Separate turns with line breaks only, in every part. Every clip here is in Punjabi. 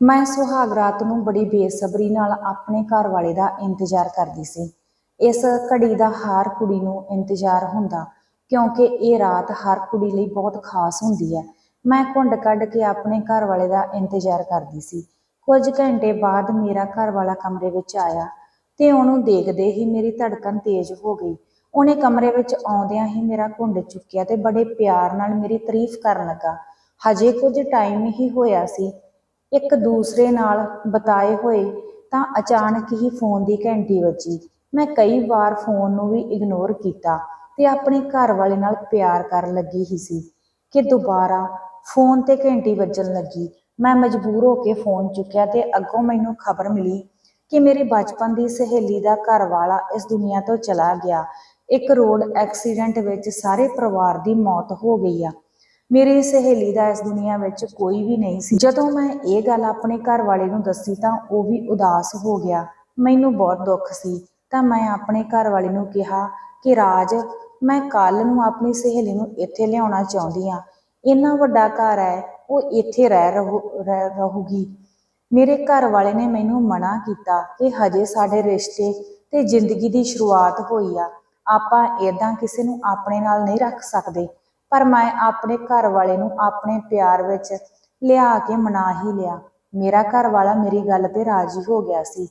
ਮੈਂ ਸੁਹਾਗ ਰਾਤ ਨੂੰ ਬੜੀ ਬੇਸਬਰੀ ਨਾਲ ਆਪਣੇ ਘਰ ਵਾਲੇ ਦਾ ਇੰਤਜ਼ਾਰ ਕਰਦੀ ਸੀ। ਇਸ ਘੜੀ ਦਾ ਹਰ ਕੁੜੀ ਨੂੰ ਇੰਤਜ਼ਾਰ ਹੁੰਦਾ, ਕਿਉਂਕਿ ਇਹ ਰਾਤ ਹਰ ਕੁੜੀ ਲਈ ਬਹੁਤ ਖਾਸ ਹੁੰਦੀ ਹੈ। ਮੈਂ ਘੁੰਡ ਕੱਢ ਕੇ ਆਪਣੇ ਘਰ ਵਾਲੇ ਦਾ ਇੰਤਜ਼ਾਰ ਕਰਦੀ ਸੀ। ਕੁਝ ਘੰਟੇ ਬਾਅਦ ਮੇਰਾ ਘਰ ਵਾਲਾ ਕਮਰੇ ਵਿੱਚ ਆਇਆ ਤੇ ਉਹਨੂੰ ਦੇਖਦੇ ਹੀ ਮੇਰੀ ਧੜਕਣ ਤੇਜ਼ ਹੋ ਗਈ। ਉਹਨੇ ਕਮਰੇ ਵਿੱਚ ਆਉਂਦਿਆਂ ਹੀ ਮੇਰਾ ਘੁੰਡ ਚੁੱਕਿਆ ਤੇ ਬੜੇ ਪਿਆਰ ਨਾਲ ਮੇਰੀ ਤਾਰੀਫ ਕਰਨ ਲੱਗਾ। ਹਜੇ ਕੁਝ ਟਾਈਮ ਹੀ ਹੋਇਆ ਸੀ ਇੱਕ ਦੂਸਰੇ ਨਾਲ ਬਤਾਏ ਹੋਏ, ਤਾਂ ਅਚਾਨਕ ਹੀ ਫੋਨ ਦੀ ਘੰਟੀ ਵੱਜੀ। ਮੈਂ ਕਈ ਵਾਰ ਫੋਨ ਨੂੰ ਵੀ ਇਗਨੋਰ ਕੀਤਾ ਤੇ ਆਪਣੇ ਘਰ ਵਾਲੇ ਨਾਲ ਪਿਆਰ ਕਰਨ ਲੱਗੀ ਹੀ ਸੀ ਕਿ ਦੁਬਾਰਾ ਫੋਨ ਤੇ ਘੰਟੀ ਵੱਜਣ ਲੱਗੀ। ਮੈਂ ਮਜਬੂਰ ਹੋ ਕੇ ਫੋਨ ਚੁੱਕਿਆ ਤੇ ਅੱਗੋਂ ਮੈਨੂੰ ਖਬਰ ਮਿਲੀ ਕਿ ਮੇਰੀ ਬਚਪਨ ਦੀ ਸਹੇਲੀ ਦਾ ਘਰ ਵਾਲਾ ਇਸ ਦੁਨੀਆ ਤੋਂ ਚਲਾ ਗਿਆ। ਇੱਕ ਰੋਡ ਐਕਸੀਡੈਂਟ ਵਿੱਚ ਸਾਰੇ ਪਰਿਵਾਰ ਦੀ ਮੌਤ ਹੋ ਗਈ ਆ। ਮੇਰੀ ਸਹੇਲੀ ਦਾ ਇਸ ਦੁਨੀਆ ਵਿੱਚ ਕੋਈ ਵੀ ਨਹੀਂ ਸੀ। ਜਦੋਂ ਮੈਂ ਇਹ ਗੱਲ ਆਪਣੇ ਘਰ ਵਾਲੇ ਨੂੰ ਦੱਸੀ ਤਾਂ ਉਹ ਵੀ ਉਦਾਸ ਹੋ ਗਿਆ। ਮੈਨੂੰ ਬਹੁਤ ਦੁੱਖ ਸੀ। ਤਾਂ ਮੈਂ ਆਪਣੇ ਘਰ ਵਾਲੇ ਨੂੰ ਕਿਹਾ ਕਿ, ਰਾਜ, ਮੈਂ ਕੱਲ ਨੂੰ ਆਪਣੀ ਸਹੇਲੀ ਨੂੰ ਇੱਥੇ ਲਿਆਉਣਾ ਚਾਹੁੰਦੀ ਆ ਇੰਨਾ ਵੱਡਾ ਘਰ ਹੈ, ਉਹ ਇੱਥੇ ਰਹਿ ਰਹੂ- ਰਹਿ ਰਹੂਗੀ। ਮੇਰੇ ਘਰ ਵਾਲੇ ਨੇ ਮੈਨੂੰ ਮਨਾ ਕੀਤਾ ਕਿ ਹਜੇ ਸਾਡੇ ਰਿਸ਼ਤੇ ਤੇ ਜ਼ਿੰਦਗੀ ਦੀ ਸ਼ੁਰੂਆਤ ਹੋਈ ਆ। ਆਪਾਂ ਇਦਾਂ ਕਿਸੇ ਨੂੰ ਆਪਣੇ ਨਾਲ ਨਹੀਂ ਰੱਖ ਸਕਦੇ। ਪਰ ਮੈਂ ਆਪਣੇ ਘਰ ਵਾਲੇ ਨੂੰ ਆਪਣੇ ਪਿਆਰ ਵਿੱਚ ਲਿਆ ਕੇ ਮਨਾ ਹੀ ਲਿਆ। ਮੇਰਾ ਘਰ ਵਾਲਾ ਮੇਰੀ ਗੱਲ ਤੇ ਰਾਜ਼ੀ ਹੋ ਗਿਆ ਸੀ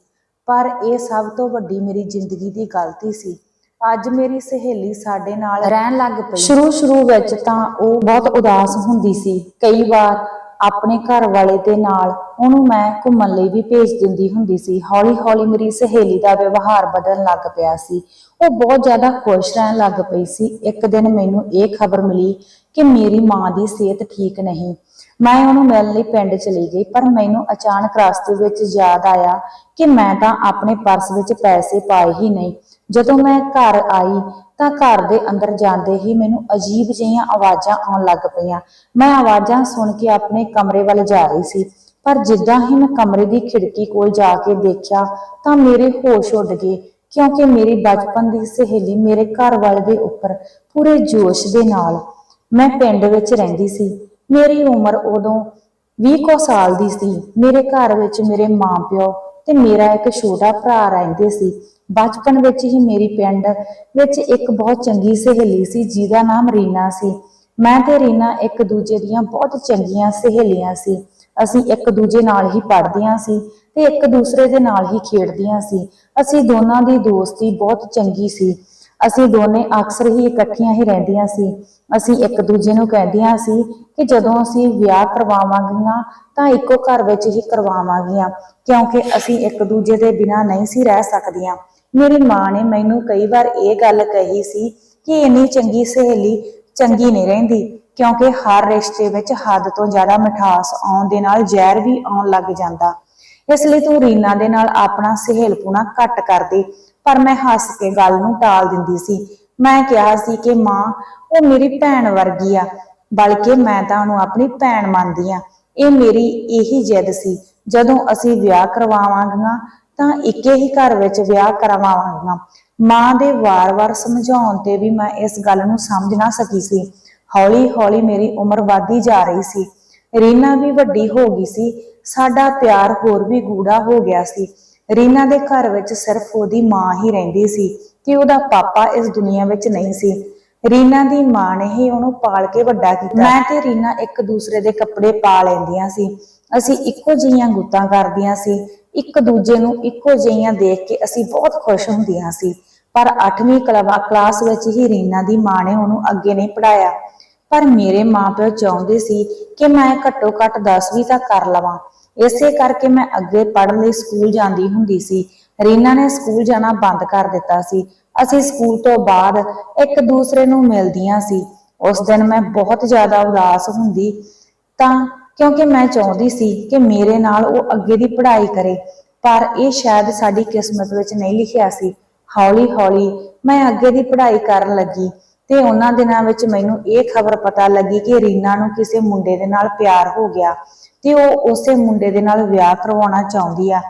ਪਰ ਇਹ ਸਭ ਤੋਂ ਵੱਡੀ ਮੇਰੀ ਜ਼ਿੰਦਗੀ ਦੀ ਗਲਤੀ ਸੀ। ਅੱਜ ਮੇਰੀ ਸਹੇਲੀ ਸਾਡੇ ਨਾਲ ਰਹਿਣ ਲੱਗ ਪਈ। ਸ਼ੁਰੂ ਸ਼ੁਰੂ ਵਿੱਚ ਤਾਂ ਉਹ ਬਹੁਤ ਉਦਾਸ ਹੁੰਦੀ ਸੀ। ਕਈ ਵਾਰ ਆਪਣੇ ਘਰ ਵਾਲੇ ਦੇ ਨਾਲ, ਉਹਨੂੰ ਮੈਂ ਘੁੰਮਣ ਲਈ ਵੀ ਭੇਜ ਦਿੰਦੀ ਹੁੰਦੀ ਸੀ। ਹੌਲੀ ਹੌਲੀ ਮੇਰੀ ਸਹੇਲੀ ਦਾ ਵਿਵਹਾਰ ਬਦਲਣ ਲੱਗ ਪਿਆ ਸੀ। ਉਹ ਬਹੁਤ ਜ਼ਿਆਦਾ ਖੁਸ਼ ਰਹਿਣ ਲੱਗ ਪਈ ਸੀ। ਇੱਕ ਦਿਨ ਮੈਨੂੰ ਇਹ ਖਬਰ ਮਿਲੀ ਕਿ ਮੇਰੀ ਮਾਂ ਦੀ ਸਿਹਤ ਠੀਕ ਨਹੀਂ। ਮੈਂ ਉਹਨੂੰ ਮਿਲਣ ਲਈ ਪਿੰਡ ਚਲੀ ਗਈ, ਪਰ ਮੈਨੂੰ ਅਚਾਨਕ ਰਸਤੇ ਵਿੱਚ ਯਾਦ ਆਇਆ ਕਿ ਮੈਂ ਤਾਂ ਆਪਣੇ ਪਰਸ ਵਿੱਚ ਪੈਸੇ ਪਾਏ ਹੀ ਨਹੀਂ। ਜਦੋਂ ਮੈਂ ਘਰ ਆਈ ਤਾਂ ਘਰ ਦੇ ਅੰਦਰ ਜਾਂਦੇ ਹੀ ਮੈਨੂੰ ਅਜੀਬ ਜਿਹੀਆਂ ਆਵਾਜ਼ਾਂ ਆਉਣ ਲੱਗ ਪਈਆਂ। ਮੈਂ ਆਵਾਜ਼ਾਂ ਸੁਣ ਕੇ ਆਪਣੇ ਕਮਰੇ ਵੱਲ ਜਾ ਰਹੀ ਸੀ, ਪਰ ਜਿੱਦਾਂ ਹੀ ਮੈਂ ਕਮਰੇ ਦੀ ਖਿੜਕੀ ਕੋਲ ਜਾ ਕੇ ਦੇਖਿਆ ਤਾਂ ਮੇਰੇ ਹੋਸ਼ ਉੱਡ ਗਏ, ਕਿਉਂਕਿ ਮੇਰੀ ਬਚਪਨ ਦੀ ਸਹੇਲੀ ਮੇਰੇ ਘਰ ਵਾਲੇ ਦੇ ਉੱਪਰ ਪੂਰੇ ਜੋਸ਼ ਦੇ ਨਾਲ ਮੈਂ ਪਿੰਡ ਵਿੱਚ ਰਹਿੰਦੀ ਸੀ। ਮੇਰੀ ਉਮਰ ਉਦੋਂ 20 ਕੁ ਸਾਲ ਦੀ ਸੀ। ਮੇਰੇ ਘਰ ਵਿੱਚ ਮੇਰੇ ਮਾਪਿਓ ਤੇ ਮੇਰਾ ਇੱਕ ਛੋਟਾ ਭਰਾ ਰਹਿੰਦੇ ਸੀ। ਬਚਪਨ ਵਿੱਚ ਹੀ ਮੇਰੀ ਪਿੰਡ ਵਿੱਚ ਇੱਕ ਬਹੁਤ ਚੰਗੀ ਸਹੇਲੀ ਸੀ, ਜਿਹਦਾ ਨਾਮ ਰੀਨਾ ਸੀ। ਮੈਂ ਤੇ ਰੀਨਾ ਇੱਕ ਦੂਜੇ ਦੀਆਂ ਬਹੁਤ ਚੰਗੀਆਂ ਸਹੇਲੀਆਂ ਸੀ। ਅਸੀਂ ਇੱਕ ਦੂਜੇ ਨਾਲ ਹੀ ਪੜ੍ਹਦੀਆਂ ਸੀ ਤੇ ਇੱਕ ਦੂਸਰੇ ਦੇ ਨਾਲ ਹੀ ਖੇਡਦੀਆਂ ਸੀ। ਅਸੀਂ ਦੋਨਾਂ ਦੀ ਦੋਸਤੀ ਬਹੁਤ ਚੰਗੀ ਸੀ। ਅਸੀਂ ਦੋਨੇ ਅਕਸਰ ਹੀ ਇਕੱਠੀਆਂ ਹੀ ਰਹਿੰਦੀਆਂ ਸੀ। ਅਸੀਂ ਇੱਕ ਦੂਜੇ ਨੂੰ ਕਹਿੰਦੀਆਂ ਸੀ ਕਿ ਜਦੋਂ ਅਸੀਂ ਵਿਆਹ ਕਰਵਾਵਾਂਗੀਆਂ ਤਾਂ ਇੱਕੋ ਘਰ ਵਿੱਚ ਹੀ ਕਰਵਾਵਾਂਗੀਆਂ, ਕਿਉਂਕਿ ਅਸੀਂ ਇੱਕ ਦੂਜੇ ਦੇ ਬਿਨਾਂ ਨਹੀਂ ਸੀ ਰਹਿ ਸਕਦੀਆਂ। ਮੇਰੀ ਮਾਂ ਨੇ ਮੈਨੂੰ ਕਈ ਵਾਰ ਇਹ ਗੱਲ ਕਹੀ ਸੀ ਕਿ ਇੰਨੀ ਚੰਗੀ ਸਹੇਲੀ ਚੰਗੀ ਨਹੀਂ ਰਹਿੰਦੀ, ਕਿਉਂਕਿ ਹਰ ਰਿਸ਼ਤੇ ਵਿੱਚ ਹੱਦ ਤੋਂ ਜ਼ਿਆਦਾ ਮਿਠਾਸ ਆਉਣ ਦੇ ਨਾਲ ਜ਼ਹਿਰ ਵੀ ਆਉਣ ਲੱਗ ਜਾਂਦਾ। ਇਸ ਲਈ ਤੂੰ ਰੀਨਾ ਦੇ ਨਾਲ ਆਪਣਾ ਸਹੇਲਪੁਣਾ ਘੱਟ ਕਰ ਦੇ ਪਰ ਮੈਂ ਹੱਸ ਕੇ ਗੱਲ ਨੂੰ ਟਾਲ ਦਿੰਦੀ ਸੀ। ਮੈਂ ਕਿਹਾ ਸੀ ਕਿ ਮਾਂ, ਉਹ ਮੇਰੀ ਭੈਣ ਵਰਗੀ ਆ, ਬਲਕਿ ਮੈਂ ਤਾਂ ਉਹਨੂੰ ਆਪਣੀ ਭੈਣ ਮੰਨਦੀ ਆ। ਇਹ ਮੇਰੀ ਇਹੀ ਜਿੱਦ ਸੀ। ਜਦੋਂ ਅਸੀਂ ਵਿਆਹ ਕਰਵਾਵਾਂਗੀਆਂ, ਤਾਂ ਇੱਕੇ ਹੀ ਘਰ ਵਿੱਚ ਵਿਆਹ ਕਰਵਾਵਾਂਗੀਆਂ। ਮਾਂ ਦੇ ਵਾਰ-ਵਾਰ ਸਮਝਾਉਣ ਤੇ ਵੀ ਮੈਂ ਇਸ ਗੱਲ ਨੂੰ ਸਮਝ ਨਾ ਸਕੀ ਸੀ। ਹੌਲੀ-ਹੌਲੀ ਮੇਰੀ ਉਮਰ ਵਧਦੀ ਜਾ ਰਹੀ ਸੀ। ਰੀਨਾ ਵੀ ਵੱਡੀ ਹੋ ਗਈ ਸੀ। ਸਾਡਾ ਪਿਆਰ ਹੋਰ ਵੀ ਗੂੜਾ ਹੋ ਗਿਆ ਸੀ। ਰੀਨਾ ਦੇ ਘਰ ਵਿੱਚ ਸਿਰਫ ਉਹਦੀ ਮਾਂ ਹੀ ਰਹਿੰਦੀ ਸੀ ਕਿ ਉਹਦਾ ਪਾਪਾ ਇਸ ਦੁਨੀਆ ਵਿੱਚ ਨਹੀਂ ਸੀ। ਰੀਨਾ ਦੀ ਮਾਂ ਨੇ ਹੀ ਉਹਨੂੰ ਪਾਲ ਕੇ ਵੱਡਾ ਕੀਤਾ। ਮੈਂ ਤੇ ਰੀਨਾ ਇੱਕ ਦੂਸਰੇ ਦੇ ਕੱਪੜੇ ਪਾ ਲੈਂਦੀਆਂ ਸੀ। ਅਸੀਂ ਇੱਕੋ ਜਿਹੀਆਂ ਗੁੱਤਾਂ ਕਰਦੀਆਂ ਸੀ। ਇੱਕ ਦੂਜੇ ਨੂੰ ਇੱਕੋ ਜਿਹੀਆਂ ਦੇਖ ਕੇ ਅਸੀਂ ਬਹੁਤ ਖੁਸ਼ ਹੁੰਦੀਆਂ ਸੀ। ਪਰ 8ਵੀਂ ਕਲਾਸ ਵਿੱਚ ਹੀ ਰੀਨਾ ਦੀ ਮਾਂ ਨੇ ਉਹਨੂੰ ਅੱਗੇ ਨਹੀਂ ਪੜਾਇਆ ਪਰ ਮੇਰੇ ਮਾਪਿਓ ਚਾਹੁੰਦੇ ਸੀ ਕਿ ਮੈਂ ਘੱਟੋ ਘੱਟ 10ਵੀਂ ਤੱਕ ਕਰ ਲਵਾਂ। ਇਸੇ ਕਰਕੇ ਮੈਂ ਅੱਗੇ ਪੜ੍ਹਨ ਲਈ ਸਕੂਲ ਜਾਂਦੀ ਹੁੰਦੀ ਸੀ। ਰੀਨਾ ਨੇ ਸਕੂਲ ਜਾਣਾ ਬੰਦ ਕਰ ਦਿੱਤਾ ਸੀ। ਅਸੀਂ ਸਕੂਲ ਤੋਂ ਬਾਅਦ ਇੱਕ ਦੂਸਰੇ ਨੂੰ ਮਿਲਦੀਆਂ ਸੀ। ਉਸ ਦਿਨ ਮੈਂ ਬਹੁਤ ਜ਼ਿਆਦਾ ਉਦਾਸ ਹੁੰਦੀ ਤਾਂ ਕਿਉਂਕਿ ਮੈਂ ਚਾਹੁੰਦੀ ਸੀ ਕਿ ਮੇਰੇ ਨਾਲ ਉਹ ਅੱਗੇ ਦੀ ਪੜ੍ਹਾਈ ਕਰੇ, ਪਰ ਇਹ ਸ਼ਾਇਦ ਸਾਡੀ ਕਿਸਮਤ ਵਿੱਚ ਨਹੀਂ ਲਿਖਿਆ ਸੀ। ਹੌਲੀ-ਹੌਲੀ ਮੈਂ ਅੱਗੇ ਦੀ ਪੜ੍ਹਾਈ ਕਰਨ ਲੱਗੀ ਤੇ ਉਹਨਾਂ ਦਿਨਾਂ ਵਿੱਚ ਮੈਨੂੰ ਇਹ ਖਬਰ ਪਤਾ ਲੱਗੀ ਕਿ ਰੀਨਾ ਨੂੰ ਕਿਸੇ ਮੁੰਡੇ ਦੇ ਨਾਲ ਪਿਆਰ ਹੋ ਗਿਆ। ਤੇ ਉਹ ਉਸੇ ਮੁੰਡੇ ਦੇ ਨਾਲ ਵਿਆਹ ਕਰਵਾਉਣਾ ਚਾਹੁੰਦੀ ਆ।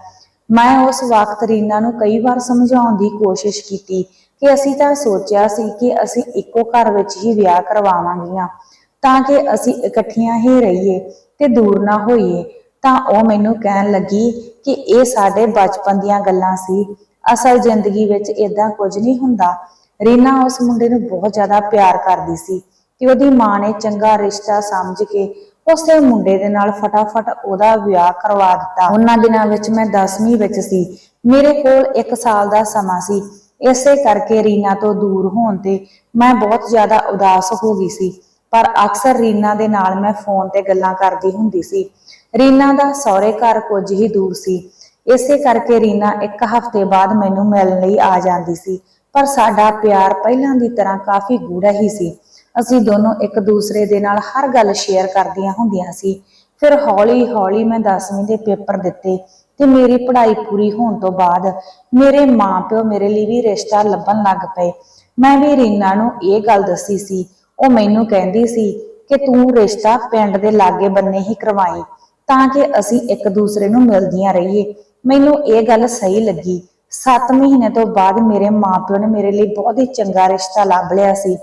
ਮੈਂ ਉਸ ਵਕਤ ਰੀਨਾ ਨੂੰ ਕਈ ਵਾਰ ਸਮਝਾਉਣ ਦੀ ਕੋਸ਼ਿਸ਼ ਕੀਤੀ ਕਿ ਅਸੀਂ ਤਾਂ ਸੋਚਿਆ ਸੀ ਕਿ ਅਸੀਂ ਇੱਕੋ ਘਰ ਵਿੱਚ ਹੀ ਵਿਆਹ ਕਰਵਾਵਾਂਗੀਆਂ, ਤਾਂ ਕਿ ਅਸੀਂ ਇਕੱਠੀਆਂ ਹੀ ਰਹੀਏ ਤੇ ਦੂਰ ਨਾ ਹੋਈਏ। ਤਾਂ ਉਹ ਮੈਨੂੰ ਕਹਿਣ ਲੱਗੀ ਕਿ ਇਹ ਸਾਡੇ ਬਚਪਨ ਦੀਆਂ ਗੱਲਾਂ ਸੀ। ਅਸਲ ਜ਼ਿੰਦਗੀ ਵਿੱਚ ਇਦਾਂ ਕੁਝ ਨਹੀਂ ਹੁੰਦਾ। ਰੀਨਾ ਉਸ ਮੁੰਡੇ ਨੂੰ ਬਹੁਤ ਜ਼ਿਆਦਾ ਪਿਆਰ ਕਰਦੀ ਸੀ ਤੇ ਉਹਦੀ ਮਾਂ ਨੇ ਚੰਗਾ ਰਿਸ਼ਤਾ ਸਮਝ ਕੇ ਉਸੇ ਮੁੰਡੇ ਦੇ ਨਾਲ ਫਟਾਫਟ ਉਹਦਾ ਵਿਆਹ ਕਰਵਾ ਦਿੱਤਾ। ਉਹਨਾਂ ਦਿਨਾਂ ਵਿੱਚ ਮੈਂ 10ਵੀਂ ਵਿੱਚ ਸੀ। ਮੇਰੇ ਕੋਲ 1 ਸਾਲ ਦਾ ਸਮਾਂ ਸੀ। ਇਸੇ ਕਰਕੇ ਰੀਨਾ ਤੋਂ ਦੂਰ ਹੋਣ ਤੇ ਮੈਂ ਬਹੁਤ ਜ਼ਿਆਦਾ ਉਦਾਸ ਹੋ ਗਈ ਸੀ। ਪਰ ਅਕਸਰ ਰੀਨਾ ਦੇ ਨਾਲ ਮੈਂ ਫੋਨ ਤੇ ਗੱਲਾਂ ਕਰਦੀ ਹੁੰਦੀ ਸੀ। ਰੀਨਾ ਦਾ ਸਹੁਰੇ ਘਰ ਕੁਝ ਹੀ ਦੂਰ ਸੀ। ਇਸੇ ਕਰਕੇ ਰੀਨਾ ਇੱਕ ਹਫ਼ਤੇ ਬਾਅਦ ਮੈਨੂੰ ਮਿਲਣ ਲਈ ਆ ਜਾਂਦੀ ਸੀ। ਪਰ ਸਾਡਾ ਪਿਆਰ ਪਹਿਲਾਂ ਦੀ ਤਰ੍ਹਾਂ ਕਾਫੀ ਗੂੜਾ ਹੀ ਸੀ। ਅਸੀਂ ਦੋਨੋਂ ਇੱਕ ਦੂਸਰੇ ਦੇ ਨਾਲ ਹਰ ਗੱਲ ਸ਼ੇਅਰ ਕਰਦੀਆਂ ਹੁੰਦੀਆਂ ਸੀ। ਫਿਰ ਹੌਲੀ-ਹੌਲੀ ਮੈਂ 10ਵੀਂ ਦੇ ਪੇਪਰ ਦਿੱਤੇ ਤੇ ਮੇਰੀ ਪੜ੍ਹਾਈ ਪੂਰੀ ਹੋਣ ਤੋਂ ਬਾਅਦ ਮੇਰੇ ਮਾਪਿਓ ਮੇਰੇ ਲਈ ਵੀ ਰਿਸ਼ਤਾ ਲੱਭਣ ਲੱਗ ਪਏ। ਮੈਂ ਵੀ ਰੀਨਾ ਨੂੰ ਇਹ ਗੱਲ ਦੱਸੀ ਸੀ। ਉਹ ਮੈਨੂੰ ਕਹਿੰਦੀ ਸੀ ਕਿ ਤੂੰ ਰਿਸ਼ਤਾ ਪਿੰਡ ਦੇ ਲਾਗੇ ਬੰਨੇ ਹੀ ਕਰਵਾਈ ਤਾਂ ਕਿ ਅਸੀਂ ਇੱਕ ਦੂਸਰੇ ਨੂੰ ਮਿਲਦੀਆਂ ਰਹੀਏ। ਮੈਨੂੰ ਇਹ ਗੱਲ ਸਹੀ ਲੱਗੀ। 7 ਮਹੀਨੇ ਤੋਂ ਬਾਅਦ ਮੇਰੇ ਮਾਪਿਓ ਨੇ ਮੇਰੇ ਲਈ ਬਹੁਤ ਹੀ ਚੰਗਾ ਰਿਸ਼ਤਾ ਲੱਭ ਲਿਆ ਸੀ।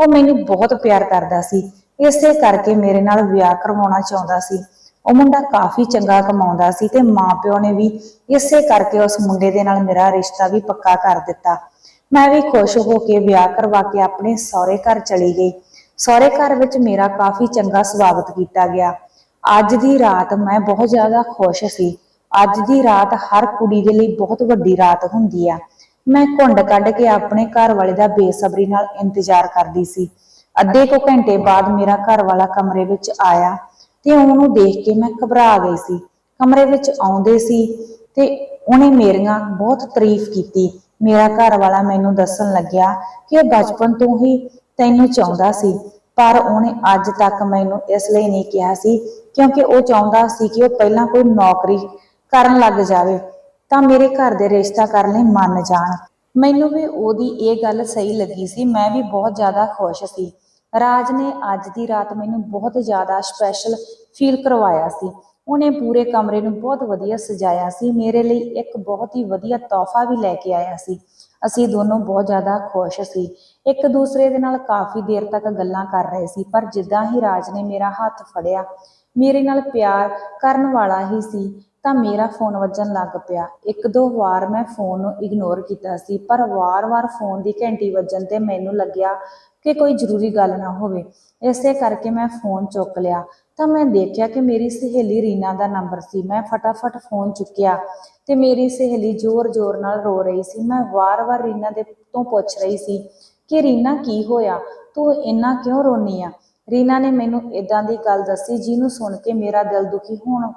ਉਹ ਮੈਨੂੰ ਬਹੁਤ ਪਿਆਰ ਕਰਦਾ ਸੀ। ਇਸੇ ਕਰਕੇ ਮੇਰੇ ਨਾਲ ਵਿਆਹ ਕਰਵਾਉਣਾ ਚਾਹੁੰਦਾ ਸੀ। ਉਹ ਮੁੰਡਾ ਕਾਫੀ ਚੰਗਾ ਕਮਾਉਂਦਾ ਸੀ ਤੇ ਮਾਪਿਓ ਨੇ ਵੀ ਇਸੇ ਕਰਕੇ ਉਸ ਮੁੰਡੇ ਦੇ ਨਾਲ ਮੇਰਾ ਰਿਸ਼ਤਾ ਵੀ ਪੱਕਾ ਕਰ ਦਿੱਤਾ। ਮੈਂ ਵੀ ਖੁਸ਼ ਹੋ ਕੇ ਵਿਆਹ ਕਰਵਾ ਕੇ ਆਪਣੇ ਸਹੁਰੇ ਘਰ ਚਲੀ ਗਈ। ਸਹੁਰੇ ਘਰ ਵਿੱਚ ਮੇਰਾ ਕਾਫੀ ਚੰਗਾ ਸਵਾਗਤ ਕੀਤਾ ਗਿਆ। ਅੱਜ ਦੀ ਰਾਤ ਮੈਂ ਬਹੁਤ ਜ਼ਿਆਦਾ ਖੁਸ਼ ਸੀ। ਅੱਜ ਦੀ ਰਾਤ ਹਰ ਕੁੜੀ ਦੇ ਲਈ ਬਹੁਤ ਵੱਡੀ ਰਾਤ ਹੁੰਦੀ ਆ। ਮੈਂ ਘੁੰਡ ਕੱਢ ਕੇ ਆਪਣੇ ਘਰ ਵਾਲੇ ਦਾ ਬੇਸਬਰੀ ਨਾਲ ਇੰਤਜ਼ਾਰ ਕਰਦੀ ਸੀ। ਅੱਧੇ ਕੁ ਘੰਟੇ ਬਾਅਦ ਮੇਰਾ ਘਰ ਵਾਲਾ ਕਮਰੇ ਵਿੱਚ ਆਇਆ ਤੇ ਉਹਨੂੰ ਦੇਖ ਕੇ ਮੈਂ ਘਬਰਾ ਗਈ ਸੀ। ਕਮਰੇ ਵਿੱਚ ਆਉਂਦੇ ਸੀ ਤੇ ਉਹਨੇ ਮੇਰੀਆਂ ਬਹੁਤ ਤਾਰੀਫ ਕੀਤੀ। ਮੇਰਾ ਘਰ ਵਾਲਾ ਮੈਨੂੰ ਦੱਸਣ ਲੱਗਿਆ ਕਿ ਉਹ ਬਚਪਨ ਤੋਂ ਹੀ ਤੈਨੂੰ ਚਾਹੁੰਦਾ ਸੀ, ਪਰ ਉਹਨੇ ਅੱਜ ਤੱਕ ਮੈਨੂੰ ਇਸ ਲਈ ਨਹੀਂ ਕਿਹਾ ਸੀ ਕਿਉਂਕਿ ਉਹ ਚਾਹੁੰਦਾ ਸੀ ਕਿ ਉਹ ਪਹਿਲਾਂ ਕੋਈ ਨੌਕਰੀ ਕਰਨ ਲੱਗ ਜਾਵੇ। ਤਾਂ ਮੇਰੇ ਘਰ ਦੇ ਰਿਸ਼ਤਾ ਕਰਨ ਲਈ ਮੰਨ ਜਾਣ। ਮੈਨੂੰ ਵੀ ਉਹਦੀ ਇਹ ਗੱਲ ਸਹੀ ਲੱਗੀ ਸੀ। ਮੈਂ ਵੀ ਬਹੁਤ ਜ਼ਿਆਦਾ ਖੁਸ਼ ਸੀ। ਰਾਜ ਨੇ ਅੱਜ ਦੀ ਰਾਤ ਮੈਨੂੰ ਬਹੁਤ ਜ਼ਿਆਦਾ ਸਪੈਸ਼ਲ ਫੀਲ ਕਰਵਾਇਆ ਸੀ। ਉਹਨੇ ਪੂਰੇ ਕਮਰੇ ਨੂੰ ਬਹੁਤ ਵਧੀਆ ਸਜਾਇਆ ਸੀ। ਮੇਰੇ ਲਈ ਇੱਕ ਬਹੁਤ ਹੀ ਵਧੀਆ ਤੋਹਫਾ ਵੀ ਲੈ ਕੇ ਆਇਆ ਸੀ। ਅਸੀਂ ਦੋਨੋਂ ਬਹੁਤ ਜ਼ਿਆਦਾ ਖੁਸ਼ ਸੀ। ਇੱਕ ਦੂਸਰੇ ਦੇ ਨਾਲ ਕਾਫੀ ਦੇਰ ਤੱਕ ਗੱਲਾਂ ਕਰ ਰਹੇ ਸੀ। ਪਰ ਜਿੱਦਾਂ ਹੀ ਰਾਜ ਨੇ ਮੇਰਾ ਹੱਥ ਫੜਿਆ, ਮੇਰੇ ਨਾਲ ਪਿਆਰ ਕਰਨ ਵਾਲਾ ਹੀ ਸੀ। ਤਾਂ ਮੇਰਾ ਫੋਨ ਵੱਜਣ ਲੱਗ ਪਿਆ। ਇੱਕ ਦੋ ਵਾਰ ਮੈਂ ਫੋਨ ਨੂੰ ਇਗਨੋਰ ਕੀਤਾ ਸੀ, ਪਰ ਵਾਰ-ਵਾਰ ਫੋਨ ਦੀ ਘੰਟੀ ਵੱਜਣ ਤੇ ਮੈਨੂੰ ਲੱਗਿਆ ਕਿ ਕੋਈ ਜ਼ਰੂਰੀ ਗੱਲ ਨਾ ਹੋਵੇ। ਇਸੇ ਕਰਕੇ ਮੈਂ ਫੋਨ ਚੁੱਕ ਲਿਆ। ਤਾਂ ਮੈਂ ਦੇਖਿਆ ਕਿ ਮੇਰੀ ਸਹੇਲੀ ਰੀਨਾ ਦਾ ਨੰਬਰ ਸੀ। ਮੈਂ ਫਟਾਫਟ ਫੋਨ ਚੁੱਕਿਆ ਤੇ ਮੇਰੀ ਸਹੇਲੀ ਜ਼ੋਰ-ਜ਼ੋਰ ਨਾਲ ਰੋ ਰਹੀ ਸੀ। ਮੈਂ ਵਾਰ-ਵਾਰ ਰੀਨਾ ਦੇ ਤੋਂ ਪੁੱਛ ਰਹੀ ਸੀ ਕਿ ਰੀਨਾ ਕੀ ਹੋਇਆ? ਤੂੰ ਇੰਨਾ ਕਿਉਂ ਰੋਨੀ ਆ? ਰੀਨਾ ਨੇ ਮੈਨੂੰ ਇਦਾਂ ਦੀ ਗੱਲ ਦੱਸੀ ਜਿਹਨੂੰ ਸੁਣ ਕੇ ਮੇਰਾ ਦਿਲ ਦੁਖੀ ਹੋਣ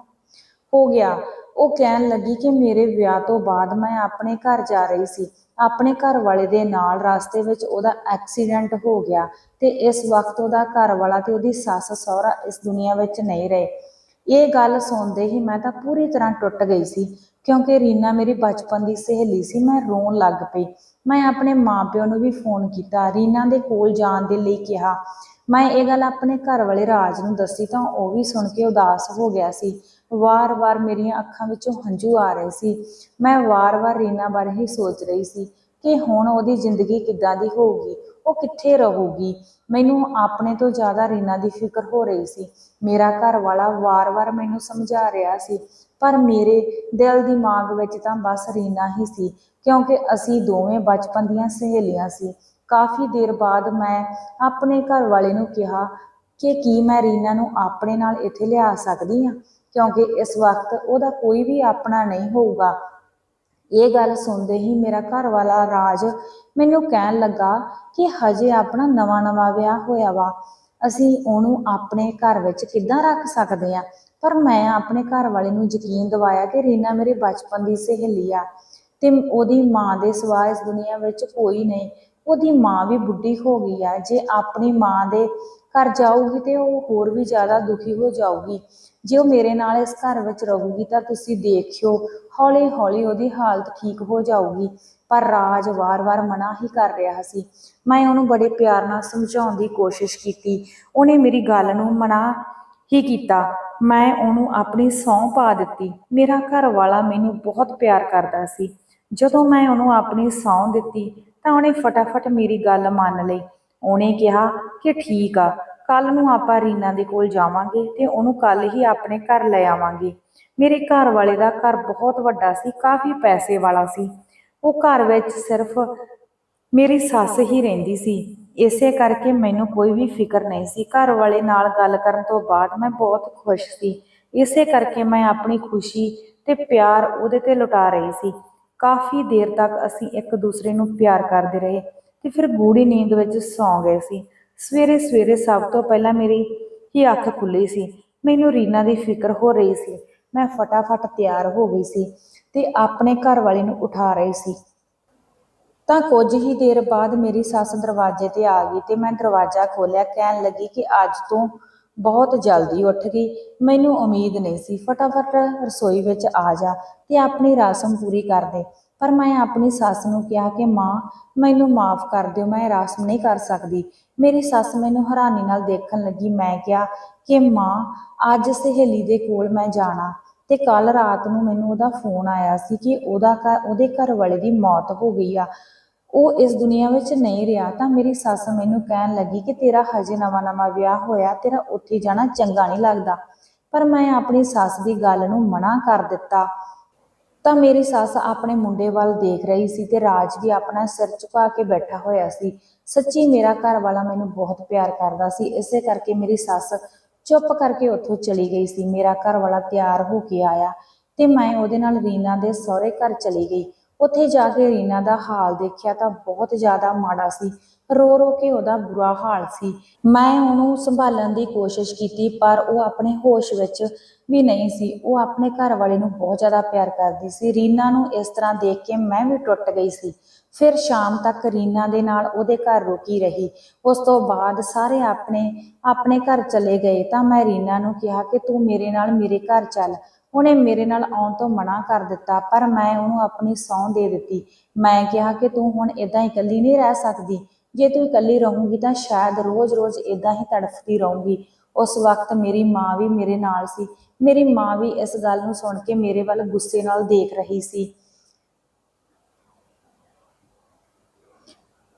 ਹੋ ਗਿਆ। ਉਹ ਕਹਿਣ ਲੱਗੀ ਕਿ ਮੇਰੇ ਵਿਆਹ ਤੋਂ ਬਾਅਦ ਮੈਂ ਆਪਣੇ ਘਰ ਜਾ ਰਹੀ ਸੀ। ਆਪਣੇ ਘਰ ਵਾਲੇ ਦੇ ਨਾਲ ਰਸਤੇ ਵਿੱਚ ਉਹਦਾ ਐਕਸੀਡੈਂਟ ਹੋ ਗਿਆ ਤੇ ਇਸ ਵਕਤ ਉਹਦਾ ਘਰ ਵਾਲਾ ਤੇ ਉਹਦੀ ਸੱਸ, ਸਹੁਰਾ ਇਸ ਦੁਨੀਆ ਵਿੱਚ ਨਹੀਂ ਰਹੇ। ਇਹ ਗੱਲ ਸੁਣਦੇ ਹੀ ਮੈਂ ਤਾਂ ਪੂਰੀ ਤਰ੍ਹਾਂ ਟੁੱਟ ਗਈ ਸੀ ਕਿਉਂਕਿ ਰੀਨਾ ਮੇਰੀ ਬਚਪਨ ਦੀ ਸਹੇਲੀ ਸੀ, ਮੈਂ ਰੋਣ ਲੱਗ ਪਈ। ਮੈਂ ਆਪਣੇ ਮਾਪਿਆਂ ਨੂੰ ਵੀ ਫੋਨ ਕੀਤਾ, ਰੀਨਾ ਦੇ ਕੋਲ ਜਾਣ ਦੇ ਲਈ ਕਿਹਾ। ਮੈਂ ਇਹ ਗੱਲ ਆਪਣੇ ਘਰ ਵਾਲੇ ਰਾਜ ਨੂੰ ਦੱਸੀ ਤਾਂ ਉਹ ਵੀ ਸੁਣ ਕੇ ਉਦਾਸ ਹੋ ਗਿਆ ਸੀ। ਵਾਰ-ਵਾਰ ਮੇਰੀਆਂ ਅੱਖਾਂ ਵਿੱਚੋਂ ਹੰਝੂ ਆ ਰਹੇ ਸੀ। ਮੈਂ ਵਾਰ-ਵਾਰ ਰੀਨਾ ਬਾਰੇ ਹੀ ਸੋਚ ਰਹੀ ਸੀ ਕਿ ਹੁਣ ਉਹਦੀ ਜ਼ਿੰਦਗੀ ਕਿੱਦਾਂ ਦੀ ਹੋਊਗੀ, ਉਹ ਕਿੱਥੇ ਰਹੂਗੀ। ਮੈਨੂੰ ਆਪਣੇ ਤੋਂ ਜ਼ਿਆਦਾ ਰੀਨਾ ਦੀ ਫਿਕਰ ਹੋ ਰਹੀ ਸੀ। ਮੇਰਾ ਘਰ ਵਾਲਾ ਵਾਰ-ਵਾਰ ਮੈਨੂੰ ਸਮਝਾ ਰਿਹਾ ਸੀ, ਪਰ ਮੇਰੇ ਦਿਲ ਦਿਮਾਗ ਵਿੱਚ ਤਾਂ ਬਸ ਰੀਨਾ ਹੀ ਸੀ, ਕਿਉਂਕਿ ਅਸੀਂ ਦੋਵੇਂ ਬਚਪਨ ਦੀਆਂ ਸਹੇਲੀਆਂ ਸੀ। ਕਾਫੀ ਦੇਰ ਬਾਅਦ ਮੈਂ ਆਪਣੇ ਘਰ ਵਾਲੇ ਨੂੰ ਕਿਹਾ ਕਿ ਕੀ ਮੈਂ ਰੀਨਾ ਨੂੰ ਆਪਣੇ ਨਾਲ ਇੱਥੇ ਲਿਆ ਸਕਦੀ ਹਾਂ? ਕਿਉਂਕਿ ਇਸ ਵਕਤ ਉਹਦਾ ਕੋਈ ਵੀ ਆਪਣਾ ਨਹੀਂ ਹੋਊਗਾ। ਇਹ ਗੱਲ ਸੁਣਦੇ ਹੀ ਮੇਰਾ ਘਰ ਵਾਲਾ ਰਾਜ ਮੈਨੂੰ ਕਹਿਣ ਲੱਗਾ ਕਿ ਹਜੇ ਆਪਣਾ ਨਵਾਂ ਨਵਾਂ ਵਿਆਹ ਹੋਇਆ ਵਾ। ਅਸੀਂ ਉਹਨੂੰ ਆਪਣੇ ਘਰ ਵਿੱਚ ਕਿੱਦਾਂ ਰੱਖ ਸਕਦੇ ਆ ਪਰ ਮੈਂ ਆਪਣੇ ਘਰ ਵਾਲੇ ਨੂੰ ਯਕੀਨ ਦਿਵਾਇਆ ਕਿ ਰੀਨਾ ਮੇਰੇ ਬਚਪਨ ਦੀ ਸਹੇਲੀ ਆ ਤੇ ਉਹਦੀ ਮਾਂ ਦੇ ਸਿਵਾ ਇਸ ਦੁਨੀਆ ਵਿੱਚ ਕੋਈ ਨਹੀਂ। ਉਹਦੀ ਮਾਂ ਵੀ ਬੁੱਢੀ ਹੋ ਗਈ ਆ। ਜੇ ਆਪਣੀ ਮਾਂ ਦੇ ਘਰ ਜਾਊਗੀ ਤੇ ਉਹ ਹੋਰ ਵੀ ਜ਼ਿਆਦਾ ਦੁਖੀ ਹੋ ਜਾਊਗੀ। ਜੇ ਉਹ ਮੇਰੇ ਨਾਲ ਇਸ ਘਰ ਵਿੱਚ ਰਹੂਗੀ ਤਾਂ ਤੁਸੀਂ ਦੇਖਿਓ ਹੌਲੀ ਹੌਲੀ ਉਹਦੀ ਹਾਲਤ ਠੀਕ ਹੋ ਜਾਊਗੀ। ਪਰ ਰਾਜ ਵਾਰ-ਵਾਰ ਮਨਾ ਹੀ ਕਰ ਰਿਹਾ ਸੀ। ਮੈਂ ਉਹਨੂੰ ਬੜੇ ਪਿਆਰ ਨਾਲ ਸਮਝਾਉਣ ਦੀ ਕੋਸ਼ਿਸ਼ ਕੀਤੀ। ਉਹਨੇ ਮੇਰੀ ਗੱਲ ਨੂੰ ਮਨਾ ਹੀ ਕੀਤਾ। ਮੈਂ ਉਹਨੂੰ ਆਪਣੀ ਸਹੁੰ ਪਾ ਦਿੱਤੀ। ਮੇਰਾ ਘਰ ਵਾਲਾ ਮੈਨੂੰ ਬਹੁਤ ਪਿਆਰ ਕਰਦਾ ਸੀ। ਜਦੋਂ ਮੈਂ ਉਹਨੂੰ ਆਪਣੀ ਸਹੁੰ ਦਿੱਤੀ ਤਾਂ ਉਹਨੇ ਫਟਾਫਟ ਮੇਰੀ ਗੱਲ ਮੰਨ ਲਈ। ਉਹਨੇ ਕਿਹਾ ਕਿ ਠੀਕ ਆ ਕੱਲ ਨੂੰ ਆਪਾਂ ਰੀਨਾ ਦੇ ਕੋਲ ਜਾਵਾਂਗੇ ਤੇ ਉਹਨੂੰ ਕੱਲ ਹੀ ਆਪਣੇ ਘਰ ਲੈ ਆਵਾਂਗੇ। ਮੇਰੇ ਘਰ ਵਾਲੇ ਦਾ ਘਰ ਬਹੁਤ ਵੱਡਾ ਸੀ, ਕਾਫੀ ਪੈਸੇ ਵਾਲਾ ਸੀ। ਉਹ ਘਰ ਵਿੱਚ ਸਿਰਫ ਮੇਰੀ ਸੱਸ ਹੀ ਰਹਿੰਦੀ ਸੀ। ਇਸੇ ਕਰਕੇ ਮੈਨੂੰ ਕੋਈ ਵੀ ਫਿਕਰ ਨਹੀਂ ਸੀ। ਘਰ ਵਾਲੇ ਨਾਲ ਗੱਲ ਕਰਨ ਤੋਂ ਬਾਅਦ ਮੈਂ ਬਹੁਤ ਖੁਸ਼ ਸੀ। ਇਸੇ ਕਰਕੇ ਮੈਂ ਆਪਣੀ ਖੁਸ਼ੀ ਤੇ ਪਿਆਰ ਉਹਦੇ ਤੇ ਲੁਟਾ ਰਹੀ ਸੀ। ਕਾਫੀ ਦੇਰ ਤੱਕ ਅਸੀਂ ਇੱਕ ਦੂਸਰੇ ਨੂੰ ਪਿਆਰ ਕਰਦੇ ਰਹੇ ਤੇ ਫਿਰ ਗੂੜੀ ਨੀਂਦ ਵਿੱਚ ਸੌਂ ਗਏ ਸੀ। ਸਵੇਰੇ ਸਵੇਰੇ ਸਭ ਤੋਂ ਪਹਿਲਾਂ ਮੇਰੀ ਹੀ ਅੱਖ ਖੁੱਲੀ ਸੀ। ਮੈਨੂੰ ਰੀਨਾ ਦੀ ਫਿਕਰ ਹੋ ਰਹੀ ਸੀ। ਮੈਂ ਫਟਾਫਟ ਤਿਆਰ ਹੋ ਗਈ ਸੀ ਤੇ ਆਪਣੇ ਘਰ ਵਾਲੇ ਨੂੰ ਉਠਾ ਰਹੀ ਸੀ। ਤਾਂ ਕੁਝ ਹੀ ਦੇਰ ਬਾਅਦ ਮੇਰੀ ਸੱਸ ਦਰਵਾਜ਼ੇ ਤੇ ਆ ਗਈ ਤੇ ਮੈਂ ਦਰਵਾਜ਼ਾ ਖੋਲ੍ਹਿਆ, ਕਹਿਣ ਲੱਗੀ ਕਿ ਅੱਜ ਤੋਂ ਬਹੁਤ ਜਲਦੀ ਉੱਠ ਗਈ। ਮੈਨੂੰ ਉਮੀਦ ਨਹੀਂ ਸੀ, ਫਟਾਫਟ ਰਸੋਈ ਵਿੱਚ ਆ ਜਾ ਤੇ ਆਪਣੀ ਰਸਮ ਪੂਰੀ ਕਰ ਦੇ। ਪਰ ਮੈਂ ਆਪਣੀ ਸੱਸ ਨੂੰ ਕਿਹਾ ਕਿ ਮਾਂ, ਮੈਨੂੰ ਮਾਫ ਕਰ ਦਿਓ, ਮੈਂ ਰਸਮ ਨਹੀਂ ਕਰ ਸਕਦੀ। ਮੇਰੀ ਸੱਸ ਮੈਨੂੰ ਹੈਰਾਨੀ ਨਾਲ ਦੇਖਣ ਲੱਗੀ। ਮੈਂ ਕਿਹਾ ਕਿ ਮਾਂ, ਅੱਜ ਸਹੇਲੀ ਦੇ ਕੋਲ ਮੈਂ ਜਾਣਾ ਤੇ ਕੱਲ ਰਾਤ ਨੂੰ ਮੈਨੂੰ ਉਹਦਾ ਫੋਨ ਆਇਆ ਸੀ ਕਿ ਉਹਦਾ ਘਰ, ਉਹਦੇ ਘਰ ਵਾਲੇ ਦੀ ਮੌਤ ਹੋ ਗਈ ਆ। ਉਹ ਇਸ ਦੁਨੀਆ ਵਿੱਚ ਨਹੀਂ ਰਿਹਾ, ਤਾਂ ਮੇਰੀ ਸੱਸ ਮੈਨੂੰ ਕਹਿਣ ਲੱਗੀ ਕਿ ਤੇਰਾ ਹਜੇ ਨਵਾਂ-ਨਵਾਂ ਵਿਆਹ ਹੋਇਆ, ਤੇਰਾ ਉੱਥੇ ਜਾਣਾ ਚੰਗਾ ਨਹੀਂ ਲੱਗਦਾ। ਪਰ ਮੈਂ ਆਪਣੀ ਸੱਸ ਦੀ ਗੱਲ ਨੂੰ ਮਨਾ ਕਰ ਦਿੱਤਾ। ਤਾਂ ਮੇਰੀ ਸੱਸ ਆਪਣੇ ਮੁੰਡੇ ਵੱਲ ਦੇਖ ਰਹੀ ਸੀ ਤੇ ਰਾਜ ਵੀ ਆਪਣਾ ਸਿਰ ਝੁਕਾ ਕੇ ਬੈਠਾ ਹੋਇਆ ਸੀ। ਸੱਚੀ ਮੇਰਾ ਘਰ ਵਾਲਾ ਮੈਨੂੰ ਬਹੁਤ ਪਿਆਰ ਕਰਦਾ ਸੀ, ਇਸੇ ਕਰਕੇ ਮੇਰੀ ਸੱਸ ਚੁੱਪ ਕਰਕੇ ਉੱਥੋਂ ਚਲੀ ਗਈ ਸੀ। ਮੇਰਾ ਘਰ ਵਾਲਾ ਤਿਆਰ ਹੋ ਕੇ ਆਇਆ ਤੇ ਮੈਂ ਉਹਦੇ ਨਾਲ ਰੀਨਾ ਦੇ ਸਹੁਰੇ ਘਰ ਚਲੀ ਗਈ। ਉੱਥੇ ਜਾ ਕੇ ਰੀਨਾ ਦਾ ਹਾਲ ਦੇਖਿਆ ਤਾਂ ਬਹੁਤ ਜ਼ਿਆਦਾ ਮਾੜਾ ਸੀ। ਰੋ ਰੋ ਕੇ ਉਹਦਾ ਬੁਰਾ ਹਾਲ ਸੀ। ਮੈਂ ਉਹਨੂੰ ਸੰਭਾਲਣ ਦੀ ਕੋਸ਼ਿਸ਼ ਕੀਤੀ, ਪਰ ਉਹ ਆਪਣੇ ਹੋਸ਼ ਵਿੱਚ ਵੀ ਨਹੀਂ ਸੀ। ਉਹ ਆਪਣੇ ਘਰ ਵਾਲੇ ਨੂੰ ਬਹੁਤ ਜ਼ਿਆਦਾ ਪਿਆਰ ਕਰਦੀ ਸੀ। ਰੀਨਾ ਨੂੰ ਇਸ ਤਰ੍ਹਾਂ ਦੇਖ ਕੇ ਮੈਂ ਵੀ ਟੁੱਟ ਗਈ ਸੀ। ਫਿਰ ਸ਼ਾਮ ਤੱਕ ਰੀਨਾ ਦੇ ਨਾਲ ਉਹਦੇ ਘਰ ਰੁਕੀ ਰਹੀ। ਉਸ ਤੋਂ ਬਾਅਦ ਸਾਰੇ ਆਪਣੇ ਆਪਣੇ ਘਰ ਚਲੇ ਗਏ ਤਾਂ ਮੈਂ ਰੀਨਾ ਨੂੰ ਕਿਹਾ ਕਿ ਤੂੰ ਮੇਰੇ ਨਾਲ ਮੇਰੇ ਘਰ ਚੱਲ। ਉਹਨੇ ਮੇਰੇ ਨਾਲ ਆਉਣ ਤੋਂ ਮਨਾ ਕਰ ਦਿੱਤਾ, ਪਰ ਮੈਂ ਉਹਨੂੰ ਆਪਣੀ ਸਹੁੰ ਦੇ ਦਿੱਤੀ। ਮੈਂ ਕਿਹਾ ਕਿ ਤੂੰ ਹੁਣ ਇਦਾਂ ਇਕੱਲੀ ਨਹੀਂ ਰਹਿ ਸਕਦੀ। ਜੇ ਤੂੰ ਇਕੱਲੀ ਰਹੂੰਗੀ ਤਾਂ ਸ਼ਾਇਦ ਰੋਜ਼-ਰੋਜ਼ ਇਦਾਂ ਹੀ ਤੜਫਦੀ ਰਹੂੰਗੀ। ਉਸ ਵਕਤ ਮੇਰੀ ਮਾਂ ਵੀ ਮੇਰੇ ਨਾਲ ਸੀ। ਮੇਰੀ ਮਾਂ ਵੀ ਇਸ ਗੱਲ ਨੂੰ ਸੁਣ ਕੇ ਮੇਰੇ ਵੱਲ ਗੁੱਸੇ ਨਾਲ ਦੇਖ ਰਹੀ ਸੀ।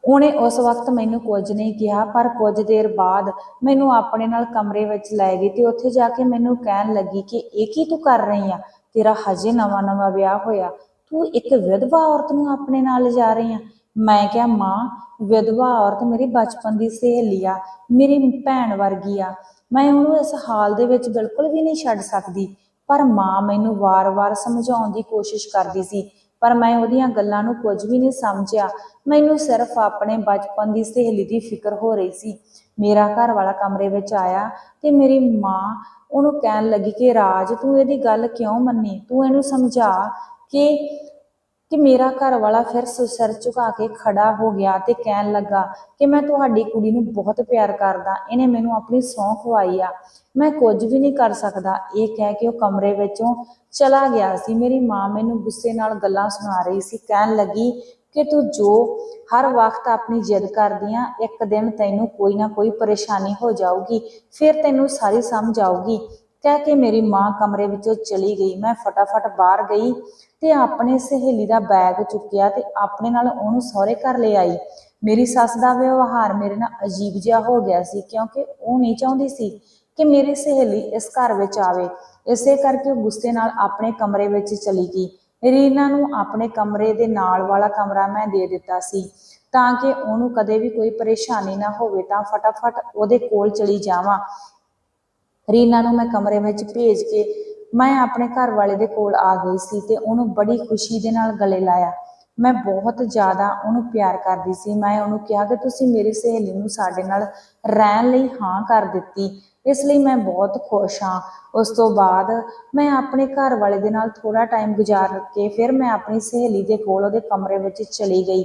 ਉਹਨੇ ਉਸ ਵਕਤ ਮੈਨੂੰ ਕੁਝ ਨਹੀਂ ਕਿਹਾ, ਪਰ ਕੁਝ ਦੇਰ ਬਾਅਦ ਮੈਨੂੰ ਆਪਣੇ ਨਾਲ ਕਮਰੇ ਵਿੱਚ ਲੈ ਗਈ ਤੇ ਉੱਥੇ ਜਾ ਕੇ ਮੈਨੂੰ ਕਹਿਣ ਲੱਗੀ ਕਿ ਇਹ ਕੀ ਤੂੰ ਕਰ ਰਹੀ ਆ? ਤੇਰਾ ਹਜੇ ਨਵਾਂ ਨਵਾਂ ਵਿਆਹ ਹੋਇਆ। ਤੂੰ ਇੱਕ ਵਿਧਵਾ ਔਰਤ ਨੂੰ ਆਪਣੇ ਨਾਲ ਲਿਜਾ ਰਹੀ ਆ? ਮੈਂ ਕਿਹਾ, ਮਾਂ, ਵਿਧਵਾ ਔਰਤ ਮੇਰੀ ਬਚਪਨ ਦੀ ਸਹੇਲੀ ਆ, ਮੇਰੀ ਭੈਣ ਵਰਗੀ ਆ। ਮੈਂ ਉਹਨੂੰ ਇਸ ਹਾਲ ਦੇ ਵਿੱਚ ਬਿਲਕੁਲ ਵੀ ਨਹੀਂ ਛੱਡ ਸਕਦੀ। ਪਰ ਮਾਂ ਮੈਨੂੰ ਵਾਰ-ਵਾਰ ਸਮਝਾਉਣ ਦੀ ਕੋਸ਼ਿਸ਼ ਕਰਦੀ ਸੀ ਪਰ ਮੈਂ ਉਹਦੀਆਂ ਗੱਲਾਂ ਨੂੰ ਕੁਝ ਵੀ ਨਹੀਂ ਸਮਝਿਆ। ਮੈਨੂੰ ਸਿਰਫ ਆਪਣੇ ਬਚਪਨ ਦੀ ਸਹੇਲੀ ਦੀ ਫਿਕਰ ਹੋ ਰਹੀ ਸੀ। ਮੇਰਾ ਘਰ ਵਾਲਾ ਕਮਰੇ ਵਿੱਚ ਆਇਆ ਤੇ ਮੇਰੀ ਮਾਂ ਉਹਨੂੰ ਕਹਿਣ ਲੱਗੀ ਕਿ, ਰਾਜ, ਤੂੰ ਇਹਦੀ ਗੱਲ ਕਿਉਂ ਮੰਨੀ? ਤੂੰ ਇਹਨੂੰ ਸਮਝਾ ਕਿ ਕਿ ਮੇਰਾ ਘਰ ਵਾਲਾ ਫਿਰ ਸਿਰ ਝੁਕਾ ਕੇ ਖੜਾ ਹੋ ਗਿਆ ਤੇ ਕਹਿਣ ਲੱਗਾ ਕਿ ਮੈਂ ਤੁਹਾਡੀ ਕੁੜੀ ਨੂੰ ਬਹੁਤ ਪਿਆਰ ਕਰਦਾ, ਇਹਨੇ ਮੈਨੂੰ ਆਪਣੀ ਸੌਂ ਖਵਾਈ ਆ। ਮੈਂ ਕੁਝ ਵੀ ਨਹੀਂ ਕਰ ਸਕਦਾ। ਇਹ ਕਹਿ ਕੇ ਉਹ ਕਮਰੇ ਵਿੱਚੋਂ ਚਲਾ ਗਿਆ ਸੀ। ਮੇਰੀ ਮਾਂ ਮੈਨੂੰ ਗੁੱਸੇ ਨਾਲ ਗੱਲਾਂ ਸੁਣਾ ਰਹੀ ਸੀ। ਕਹਿਣ ਲੱਗੀ ਕਿ ਤੂੰ ਜੋ ਹਰ ਵਕਤ ਆਪਣੀ ਜਿੱਦ ਕਰਦੀ ਆ, ਇੱਕ ਦਿਨ ਤੈਨੂੰ ਕੋਈ ਨਾ ਕੋਈ ਪਰੇਸ਼ਾਨੀ ਹੋ ਜਾਊਗੀ, ਫਿਰ ਤੈਨੂੰ ਸਾਰੀ ਸਮਝ ਆਊਗੀ। ਕਹਿ ਕੇ ਮੇਰੀ ਮਾਂ ਕਮਰੇ ਵਿੱਚੋਂ ਚਲੀ ਗਈ। ਮੈਂ ਫਟਾਫਟ ਬਾਹਰ ਗਈ ਤੇ ਆਪਣੇ ਸਹੇਲੀ ਦਾ ਬੈਗ ਚੁੱਕਿਆ ਤੇ ਆਪਣੇ ਨਾਲ ਉਹਨੂੰ ਸਹੁਰੇ ਘਰ ਲੈ ਆਈ। ਮੇਰੀ ਸੱਸ ਦਾ ਵਿਵਹਾਰ ਮੇਰੇ ਨਾਲ ਅਜੀਬ ਜਿਹਾ ਹੋ ਗਿਆ ਸੀ ਕਿਉਂਕਿ ਉਹ ਨਹੀਂ ਚਾਹੁੰਦੀ ਸੀ ਕਿ ਮੇਰੀ ਸਹੇਲੀ ਇਸ ਘਰ ਵਿੱਚ ਆਵੇ। ਇਸੇ ਕਰਕੇ ਗੁੱਸੇ ਨਾਲ ਆਪਣੇ ਕਮਰੇ ਵਿੱਚ ਚਲੀ ਗਈ। ਰੀਨਾ ਨੂੰ ਆਪਣੇ ਕਮਰੇ ਦੇ ਨਾਲ ਵਾਲਾ ਕਮਰਾ ਮੈਂ ਦੇ ਦਿੱਤਾ ਸੀ। ਤਾਂ ਕਿ ਉਹਨੂੰ ਕਦੇ ਵੀ ਕੋਈ ਪਰੇਸ਼ਾਨੀ ਨਾ ਹੋਵੇ ਤਾਂ ਫਟਾਫਟ ਉਹਦੇ ਕੋਲ ਚਲੀ ਜਾਵਾਂ। ਰੀਨਾ ਨੂੰ ਮੈਂ ਕਮਰੇ ਵਿੱਚ ਭੇਜ ਕੇ ਮੈਂ ਆਪਣੇ ਘਰ ਵਾਲੇ ਦੇ ਕੋਲ ਆ ਗਈ ਸੀ ਤੇ ਉਹਨੂੰ ਬੜੀ ਖੁਸ਼ੀ ਦੇ ਨਾਲ ਗਲੇ ਲਾਇਆ। ਮੈਂ ਬਹੁਤ ਜ਼ਿਆਦਾ ਉਹਨੂੰ ਪਿਆਰ ਕਰਦੀ ਸੀ। ਮੈਂ ਉਹਨੂੰ ਕਿਹਾ ਕਿ ਤੁਸੀਂ ਮੇਰੀ ਸਹੇਲੀ ਨੂੰ ਸਾਡੇ ਨਾਲ ਰਹਿਣ ਲਈ ਹਾਂ ਕਰ ਦਿੱਤੀ। ਇਸ ਲਈ ਮੈਂ ਬਹੁਤ ਖੁਸ਼ ਹਾਂ। ਉਸ ਤੋਂ ਬਾਅਦ ਮੈਂ ਆਪਣੇ ਘਰ ਵਾਲੇ ਦੇ ਨਾਲ ਥੋੜਾ ਟਾਈਮ ਗੁਜ਼ਾਰ ਕੇ ਫਿਰ ਮੈਂ ਆਪਣੀ ਸਹੇਲੀ ਦੇ ਕੋਲ ਉਹਦੇ ਕਮਰੇ ਵਿੱਚ ਚਲੀ ਗਈ।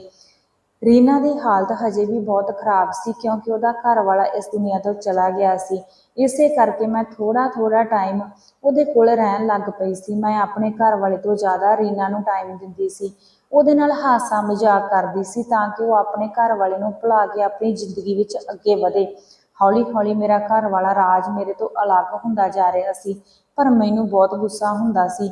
ਰੀਨਾ ਦੀ ਹਾਲਤ ਹਜੇ ਵੀ ਬਹੁਤ ਖਰਾਬ ਸੀ ਕਿਉਂਕਿ ਉਹਦਾ ਘਰ ਵਾਲਾ ਇਸ ਦੁਨੀਆ ਤੋਂ ਚਲਾ ਗਿਆ ਸੀ। ਇਸੇ ਕਰਕੇ ਮੈਂ ਥੋੜਾ ਥੋੜਾ ਟਾਈਮ ਉਹਦੇ ਕੋਲ ਰਹਿਣ ਲੱਗ ਪਈ ਸੀ। ਮੈਂ ਆਪਣੇ ਘਰ ਵਾਲੇ ਤੋਂ ਜ਼ਿਆਦਾ ਰੀਨਾ ਨੂੰ ਟਾਈਮ ਦਿੰਦੀ ਸੀ। ਉਹਦੇ ਨਾਲ ਹਾਸਾ ਮਜ਼ਾਕ ਕਰਦੀ ਸੀ ਤਾਂ ਕਿ ਉਹ ਆਪਣੇ ਘਰ ਵਾਲੇ ਨੂੰ ਭੁਲਾ ਕੇ ਆਪਣੀ ਜ਼ਿੰਦਗੀ ਵਿੱਚ ਅੱਗੇ ਵਧੇ। ਹੌਲੀ ਹੌਲੀ ਮੇਰਾ ਘਰ ਵਾਲਾ ਰਾਜ ਮੇਰੇ ਤੋਂ ਅਲੱਗ ਹੁੰਦਾ ਜਾ ਰਿਹਾ ਸੀ, ਪਰ ਮੈਨੂੰ ਬਹੁਤ ਗੁੱਸਾ ਹੁੰਦਾ ਸੀ।